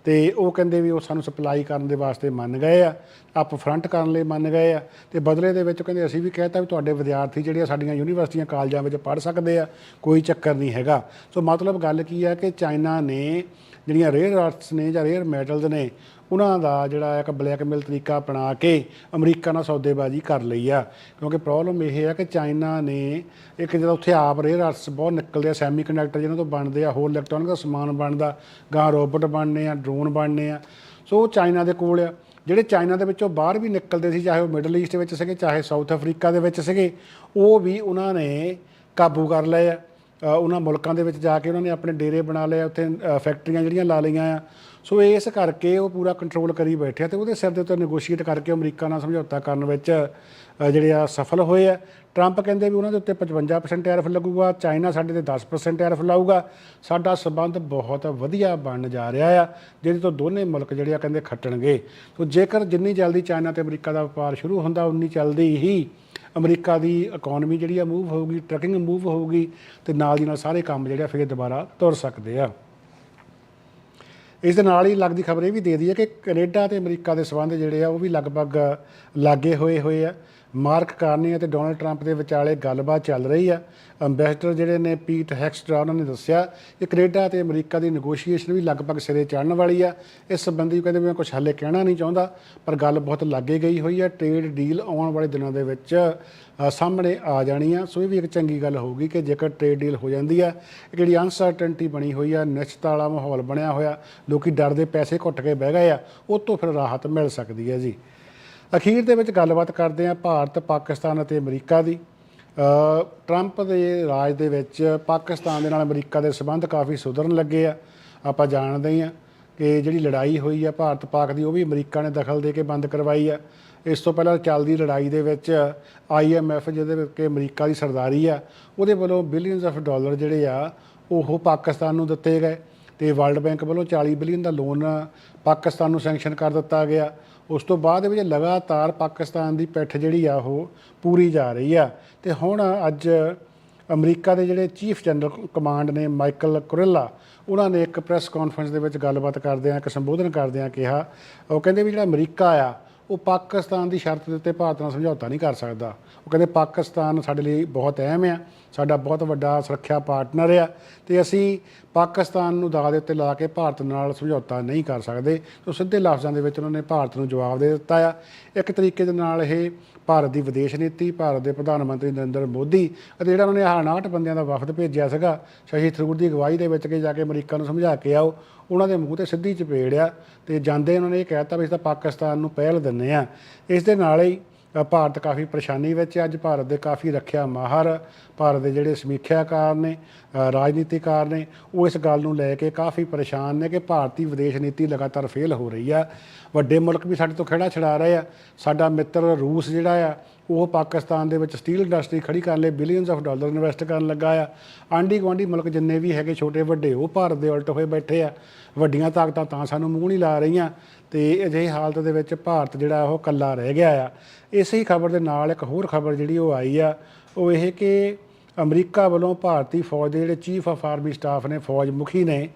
ਤੇ ਉਹ ਕਹਿੰਦੇ ਵੀ ਉਹ ਸਾਨੂੰ ਸਪਲਾਈ ਕਰਨ ਦੇ ਵਾਸਤੇ ਮੰਨ ਗਏ ਆ ਅਪ ਫਰੰਟ ਕਰਨ ਲਈ ਮੰਨ ਗਏ ਆ। ਤੇ ਬਦਲੇ ਦੇ ਵਿੱਚ ਕਹਿੰਦੇ ਅਸੀਂ ਵੀ ਕਹਿਤਾ ਵੀ ਤੁਹਾਡੇ ਵਿਦਿਆਰਥੀ ਜਿਹੜੇ ਸਾਡੀਆਂ ਯੂਨੀਵਰਸਿਟੀਆਂ, ਕਾਲਜਾਂ ਵਿੱਚ ਪੜ੍ਹ ਸਕਦੇ ਆ, ਕੋਈ ਚੱਕਰ ਨਹੀਂ ਹੈਗਾ। ਸੋ ਮਤਲਬ ਗੱਲ ਕੀ ਆ ਕਿ ਚਾਈਨਾ ਨੇ ਜਿਹੜੀਆਂ ਰੇਅਰ ਅਰਥਸ ਨੇ ਜਾਂ ਰੇਅਰ ਮੈਟਲਸ ਨੇ, ਉਹਨਾਂ ਦਾ ਜਿਹੜਾ ਇੱਕ ਬਲੈਕਮੇਲ ਤਰੀਕਾ ਅਪਣਾ ਕੇ ਅਮਰੀਕਾ ਨਾਲ ਸੌਦੇਬਾਜ਼ੀ ਕਰ ਲਈ ਆ। ਕਿਉਂਕਿ ਪ੍ਰੋਬਲਮ ਇਹ ਹੈ ਕਿ ਚਾਈਨਾ ਨੇ ਇੱਕ ਜਦੋਂ ਉੱਥੇ ਆਪ ਰੇਅਰ ਅਰਥਸ ਬਹੁਤ ਨਿਕਲਦੇ ਆ ਸੈਮੀ ਕੰਡਕਟਰ ਜਿਹਨਾਂ ਤੋਂ ਬਣਦੇ ਆ, ਹੋਰ ਇਲੈਕਟ੍ਰੋਨਿਕ ਦਾ ਸਮਾਨ ਬਣਦਾ, ਗਾਂ ਰੋਬੋਟ ਬਣਨੇ ਆ ਡਰੋਨ ਬਣਨੇ ਆ। ਸੋ ਉਹ ਚਾਈਨਾ ਦੇ ਕੋਲ ਆ। ਜਿਹੜੇ ਚਾਈਨਾ ਦੇ ਵਿੱਚੋਂ ਬਾਹਰ ਵੀ ਨਿਕਲਦੇ ਸੀ, ਚਾਹੇ ਉਹ ਮਿਡਲ ਈਸਟ ਵਿੱਚ ਸੀਗੇ, ਚਾਹੇ ਸਾਊਥ ਅਫਰੀਕਾ ਦੇ ਵਿੱਚ ਸੀਗੇ, ਉਹ ਵੀ ਉਹਨਾਂ ਨੇ ਕਾਬੂ ਕਰ ਲਏ ਆ। ਉਹਨਾਂ ਮੁਲਕਾਂ ਦੇ ਵਿੱਚ ਜਾ ਕੇ ਉਹਨਾਂ ਨੇ ਆਪਣੇ ਡੇਰੇ ਬਣਾ ਲਏ ਉੱਥੇ ਫੈਕਟਰੀਆਂ ਜਿਹੜੀਆਂ ਲਾ ਲਈਆਂ ਆ। ਸੋ ਇਸ ਕਰਕੇ ਉਹ ਪੂਰਾ ਕੰਟਰੋਲ ਕਰੀ ਬੈਠੇ ਆ ਤੇ ਉਹਦੇ ਸਿਰ ਦੇ ਉੱਤੇ ਨੈਗੋਸ਼ੀਏਟ ਕਰਕੇ ਅਮਰੀਕਾ ਨਾਲ ਸਮਝੌਤਾ ਕਰਨ ਵਿੱਚ ਜਿਹੜੇ ਆ ਸਫਲ ਹੋਏ ਆ। ਟਰੰਪ ਕਹਿੰਦੇ ਵੀ ਉਹਨਾਂ ਦੇ ਉੱਤੇ 55% ਟੈਰਿਫ ਲੱਗੂਗਾ ਚਾਈਨਾ ਸਾਡੇ ਤੇ 10% ਟੈਰਿਫ ਲਾਊਗਾ। ਸਾਡਾ ਸਬੰਧ ਬਹੁਤ ਵਧੀਆ ਬਣਨ ਜਾ ਰਿਹਾ ਆ, ਜਿਹਦੇ ਤੋਂ ਦੋਨੇ ਮੁਲਕ ਜਿਹੜੇ ਆ ਕਹਿੰਦੇ ਖੱਟਣਗੇ। ਸੋ ਜੇਕਰ ਜਿੰਨੀ ਜਲਦੀ ਚਾਈਨਾ ਤੇ ਅਮਰੀਕਾ ਦਾ ਵਪਾਰ ਸ਼ੁਰੂ ਹੁੰਦਾ, ਉਨੀ ਜਲਦੀ ਹੀ ਅਮਰੀਕਾ ਦੀ ਇਕਨੋਮੀ ਜਿਹੜੀ ਆ ਮੂਵ ਹੋਊਗੀ ਟਰਕਿੰਗ ਮੂਵ ਹੋਊਗੀ, ਤੇ ਨਾਲ ਦੀ ਨਾਲ ਸਾਰੇ ਕੰਮ ਜਿਹੜੇ ਆ ਫਿਰ ਦੁਬਾਰਾ ਤੁਰ ਸਕਦੇ ਆ। ਇਸ ਦੇ ਨਾਲ ਹੀ ਲੱਗਦੀ ਖਬਰ ਇਹ ਵੀ ਦੇ ਦਈਏ ਕਿ ਕੈਨੇਡਾ ਤੇ ਅਮਰੀਕਾ ਦੇ ਸਬੰਧ ਜਿਹੜੇ ਆ ਉਹ ਵੀ ਲਗਭਗ ਲਾਗੇ ਹੋਏ ਹੋਏ ਆ। ਮਾਰਕ ਕਾਰਨੀ ਅਤੇ ਡੋਨਲਡ ਟਰੰਪ ਦੇ ਵਿਚਾਲੇ ਗੱਲਬਾਤ ਚੱਲ ਰਹੀ ਆ। ਅੰਬੈਸਡਰ ਜਿਹੜੇ ਨੇ, ਪੀਟ ਹੈਕਸਟਰਾ, ਉਹਨਾਂ ਨੇ ਦੱਸਿਆ ਕਿ ਕੈਨੇਡਾ ਤੇ ਅਮਰੀਕਾ ਦੀ ਨੈਗੋਸ਼ੀਏਸ਼ਨ ਵੀ ਲਗਭਗ ਸਿਰੇ ਚੜ੍ਹਨ ਵਾਲੀ ਆ। ਇਸ ਸੰਬੰਧੀ ਕਹਿੰਦੇ ਮੈਂ ਕੁਝ ਹਾਲੇ ਕਹਿਣਾ ਨਹੀਂ ਚਾਹੁੰਦਾ, ਪਰ ਗੱਲ ਬਹੁਤ ਲਾਗੇ ਗਈ ਹੋਈ ਆ। ਟ੍ਰੇਡ ਡੀਲ ਆਉਣ ਵਾਲੇ ਦਿਨਾਂ ਦੇ ਵਿੱਚ ਸਾਹਮਣੇ ਆ ਜਾਣੀ ਆ। ਸੋ ਇਹ ਵੀ ਇੱਕ ਚੰਗੀ ਗੱਲ ਹੋਊਗੀ ਕਿ ਜੇਕਰ ਟ੍ਰੇਡ ਡੀਲ ਹੋ ਜਾਂਦੀ ਆ ਜਿਹੜੀ ਅਨਸਰਟਨਟੀ ਬਣੀ ਹੋਈ ਆ ਨਿਸ਼ਚਿਤ ਵਾਲਾ ਮਾਹੌਲ ਬਣਿਆ ਹੋਇਆ, ਲੋਕੀ ਡਰਦੇ ਪੈਸੇ ਘੁੱਟ ਕੇ ਬਹਿ ਗਏ ਆ, ਉਹ ਤੋਂ ਫਿਰ ਰਾਹਤ ਮਿਲ ਸਕਦੀ ਹੈ ਜੀ। ਅਖੀਰ ਦੇ ਵਿੱਚ ਗੱਲਬਾਤ ਕਰਦੇ ਹਾਂ ਭਾਰਤ, ਪਾਕਿਸਤਾਨ ਅਤੇ ਅਮਰੀਕਾ ਦੀ। ਟਰੰਪ ਦੇ ਰਾਜ ਦੇ ਵਿੱਚ ਪਾਕਿਸਤਾਨ ਦੇ ਨਾਲ ਅਮਰੀਕਾ ਦੇ ਸਬੰਧ ਕਾਫੀ ਸੁਧਰਨ ਲੱਗੇ ਆ। ਆਪਾਂ ਜਾਣਦੇ ਹਾਂ ਕਿ ਜਿਹੜੀ ਲੜਾਈ ਹੋਈ ਆ ਭਾਰਤ ਪਾਕ ਦੀ, ਉਹ ਵੀ ਅਮਰੀਕਾ ਨੇ ਦਖਲ ਦੇ ਕੇ ਬੰਦ ਕਰਵਾਈ ਆ। ਇਸ ਤੋਂ ਪਹਿਲਾਂ ਚੱਲਦੀ ਲੜਾਈ ਦੇ ਵਿੱਚ ਆਈਐਮਐਫ ਜਿਹਦੇ ਵਿੱਚ ਕਿ ਅਮਰੀਕਾ ਦੀ ਸਰਦਾਰੀ ਆ, ਉਹਦੇ ਵੱਲੋਂ ਬਿਲੀਅਨਸ ਆਫ ਡਾਲਰ ਜਿਹੜੇ ਆ, ਉਹ ਪਾਕਿਸਤਾਨ ਨੂੰ ਦਿੱਤੇ ਗਏ ਤੇ ਵਰਲਡ ਬੈਂਕ ਵੱਲੋਂ 40 ਬਿਲੀਅਨ ਦਾ ਲੋਨ ਪਾਕਿਸਤਾਨ ਨੂੰ ਸੈਂਕਸ਼ਨ ਕਰ ਦਿੱਤਾ ਗਿਆ। ਉਸ ਤੋਂ ਬਾਅਦ ਵਿੱਚ ਲਗਾਤਾਰ ਪਾਕਿਸਤਾਨ ਦੀ ਪਿੱਠ ਜਿਹੜੀ ਆ ਉਹ ਪੂਰੀ ਜਾ ਰਹੀ ਆ। ਤੇ ਹੁਣ ਅੱਜ ਅਮਰੀਕਾ ਦੇ ਜਿਹੜੇ ਚੀਫ ਜਨਰਲ ਕਮਾਂਡ ਨੇ ਮਾਈਕਲ ਕੁਰੇਲਾ, ਉਹਨਾਂ ਨੇ ਇੱਕ ਪ੍ਰੈਸ ਕਾਨਫਰੰਸ ਦੇ ਵਿੱਚ ਗੱਲਬਾਤ ਕਰਦਿਆਂ ਇੱਕ ਸੰਬੋਧਨ ਕਰਦਿਆਂ ਕਿਹਾ, ਉਹ ਕਹਿੰਦੇ ਵੀ ਜਿਹੜਾ ਅਮਰੀਕਾ ਆ ਉਹ ਪਾਕਿਸਤਾਨ ਦੀ ਸ਼ਰਤ ਦੇ ਉੱਤੇ ਭਾਰਤ ਨਾਲ ਸਮਝੌਤਾ ਨਹੀਂ ਕਰ ਸਕਦਾ। ਉਹ ਕਹਿੰਦੇ ਪਾਕਿਸਤਾਨ ਸਾਡੇ ਲਈ ਬਹੁਤ ਅਹਿਮ ਆ, ਸਾਡਾ ਬਹੁਤ ਵੱਡਾ ਸੁਰੱਖਿਆ ਪਾਰਟਨਰ ਆ ਤੇ ਅਸੀਂ ਪਾਕਿਸਤਾਨ ਨੂੰ ਦਾਅ ਦੇ ਉੱਤੇ ਲਾ ਕੇ ਭਾਰਤ ਨਾਲ ਸਮਝੌਤਾ ਨਹੀਂ ਕਰ ਸਕਦੇ। ਸੋ ਸਿੱਧੇ ਲਫ਼ਜ਼ਾਂ ਦੇ ਵਿੱਚ ਉਹਨਾਂ ਨੇ ਭਾਰਤ ਨੂੰ ਜਵਾਬ ਦੇ ਦਿੱਤਾ ਆ। ਇੱਕ ਤਰੀਕੇ ਦੇ ਨਾਲ ਇਹ ਭਾਰਤ ਦੀ ਵਿਦੇਸ਼ ਨੀਤੀ, ਭਾਰਤ ਦੇ ਪ੍ਰਧਾਨ ਮੰਤਰੀ ਨਰਿੰਦਰ ਮੋਦੀ ਅਤੇ ਜਿਹੜਾ ਉਹਨਾਂ ਨੇ 59 ਬੰਦਿਆਂ ਦਾ ਵਫਦ ਭੇਜਿਆ ਸੀਗਾ, ਸ਼ਸ਼ੀ ਥਰੂਰ ਦੀ ਅਗਵਾਈ ਦੇ ਵਿੱਚ ਕਿ ਜਾ ਕੇ ਅਮਰੀਕਾ ਨੂੰ ਸਮਝਾ ਕੇ ਆਓ, ਉਹਨਾਂ ਦੇ ਮੂੰਹ ਤੇ ਸਿੱਧੀ ਚਪੇੜ ਆ ਤੇ ਜਾਂਦੇ ਉਹਨਾਂ ਨੇ ਇਹ ਕਹਿਤਾ ਵੀ ਅਸੀਂ ਤਾਂ ਪਾਕਿਸਤਾਨ ਨੂੰ ਪਹਿਲ ਦਿੰਨੇ ਆ ਇਸ ਦੇ ਨਾਲ ਹੀ ਭਾਰਤ ਕਾਫੀ ਪਰੇਸ਼ਾਨੀ ਵਿੱਚ ਅੱਜ ਭਾਰਤ ਦੇ ਕਾਫੀ ਰੱਖਿਆ ਮਾਹਰ, ਭਾਰਤ ਦੇ ਜਿਹੜੇ ਸਮੀਖਿਆਕਾਰ ਨੇ ਰਾਜਨੀਤੀਕਾਰ ਨੇ, ਉਹ ਇਸ ਗੱਲ ਨੂੰ ਲੈ ਕੇ ਕਾਫੀ ਪਰੇਸ਼ਾਨ ਨੇ ਕਿ ਭਾਰਤੀ ਵਿਦੇਸ਼ ਨੀਤੀ ਲਗਾਤਾਰ ਫੇਲ ਹੋ ਰਹੀ ਆ। ਵੱਡੇ ਮੁਲਕ ਵੀ ਸਾਡੇ ਤੋਂ ਖੜਾ ਛਡਾ ਰਹੇ ਆ। ਸਾਡਾ ਮਿੱਤਰ ਰੂਸ ਜਿਹੜਾ ਆ, ਉਹ ਪਾਕਿਸਤਾਨ ਦੇ ਵਿੱਚ ਸਟੀਲ ਇੰਡਸਟਰੀ ਖੜੀ ਕਰਨ ਲਈ ਬਿਲੀਅਨਸ ਆਫ ਡਾਲਰ ਇਨਵੈਸਟ ਕਰਨ ਲੱਗਾ ਆ। ਆਂਢੀ ਗੁਆਂਢੀ ਮੁਲਕ ਜਿੰਨੇ ਵੀ ਹੈਗੇ ਛੋਟੇ, ਵੱਡੇ, ਉਹ ਭਾਰਤ ਦੇ ਉਲਟ ਹੋਏ ਬੈਠੇ ਆ। ਵੱਡੀਆਂ ਤਾਕਤਾਂ ਤਾਂ ਸਾਨੂੰ ਮੂੰਹ ਨਹੀਂ ਲਾ ਰਹੀਆਂ। ਤੇ ਅਜਿਹੀ ਹਾਲਤ ਦੇ ਵਿੱਚ ਭਾਰਤ ਜਿਹੜਾ ਉਹ ਕੱਲਾ ਰਹਿ ਗਿਆ ਆ। ਇਸੇ ਹੀ ਖਬਰ ਦੇ ਨਾਲ ਇੱਕ ਹੋਰ ਖਬਰ ਜਿਹੜੀ ਉਹ ਆਈ ਆ, ਉਹ ਇਹ ਕਿ ਅਮਰੀਕਾ ਵੱਲੋਂ ਭਾਰਤੀ ਫੌਜ ਦੇ ਜਿਹੜੇ ਚੀਫ ਆਫ ਆਰਮੀ ਸਟਾਫ ਨੇ, ਫੌਜ ਮੁਖੀ ਨੇ,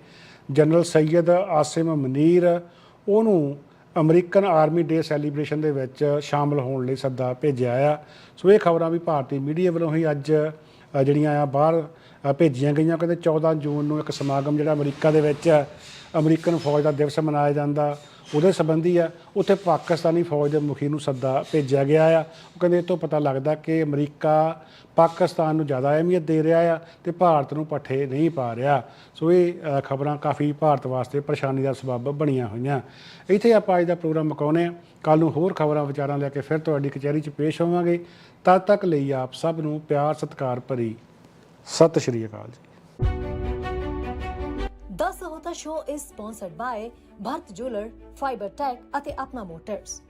ਜਨਰਲ ਸੈਯਦ ਆਸਿਮ ਮਨੀਰ, ਉਹਨੂੰ ਅਮਰੀਕਨ ਆਰਮੀ ਡੇ ਸੈਲੀਬ੍ਰੇਸ਼ਨ ਦੇ ਵਿੱਚ ਸ਼ਾਮਲ ਹੋਣ ਲਈ ਸੱਦਾ ਭੇਜਿਆ ਆ। ਸੋ ਇਹ ਖਬਰਾਂ ਵੀ ਭਾਰਤੀ ਮੀਡੀਆ ਵੱਲੋਂ ਹੀ ਅੱਜ ਜਿਹੜੀਆਂ ਆ, ਬਾਹਰ ਭੇਜੀਆਂ ਗਈਆਂ। ਕਹਿੰਦੇ 14 ਜੂਨ ਨੂੰ ਇੱਕ ਸਮਾਗਮ ਜਿਹੜਾ ਅਮਰੀਕਾ ਦੇ ਵਿੱਚ ਅਮਰੀਕਨ ਫੌਜ ਦਾ ਦਿਵਸ ਮਨਾਇਆ ਜਾਂਦਾ। ਉਹਦੇ ਸੰਬੰਧੀ ਆ। ਉੱਥੇ ਪਾਕਿਸਤਾਨੀ ਫੌਜ ਦੇ ਮੁਖੀ ਨੂੰ ਸੱਦਾ ਭੇਜਿਆ ਗਿਆ ਆ। ਉਹ ਕਹਿੰਦੇ ਇਹ ਤੋਂ ਪਤਾ ਲੱਗਦਾ ਕਿ ਅਮਰੀਕਾ ਪਾਕਿਸਤਾਨ ਨੂੰ ਜ਼ਿਆਦਾ ਅਹਿਮੀਅਤ ਦੇ ਰਿਹਾ ਆ ਤੇ ਭਾਰਤ ਨੂੰ ਪੱਠੇ ਨਹੀਂ ਪਾ ਰਿਹਾ। ਸੋ ਇਹ ਖਬਰਾਂ ਕਾਫੀ ਭਾਰਤ ਵਾਸਤੇ ਪਰੇਸ਼ਾਨੀ ਦਾ ਸਬਬ ਬਣੀਆਂ ਹੋਈਆਂ। ਇੱਥੇ ਆਪਾਂ ਅੱਜ ਦਾ ਪ੍ਰੋਗਰਾਮ ਮੁਕਾਉਂਦੇ ਆ ਕੱਲ ਨੂੰ ਹੋਰ ਖਬਰਾਂ, ਵਿਚਾਰਾਂ ਲੈ ਕੇ ਫਿਰ ਤੁਹਾਡੀ ਕਚਹਿਰੀ 'ਚ ਪੇਸ਼ ਹੋਵਾਂਗੇ। ਤਦ ਤੱਕ ਲਈ ਆਪ ਸਭ ਨੂੰ ਪਿਆਰ, ਸਤਿਕਾਰ ਭਰੀ ਸਤਿ ਸ਼੍ਰੀ ਅਕਾਲ ਜੀ। The Sahota Show is sponsored by Bharat Jeweler, Fiber Tech ਅਤੇ ਆਪਣਾ ਮੋਟਰਸ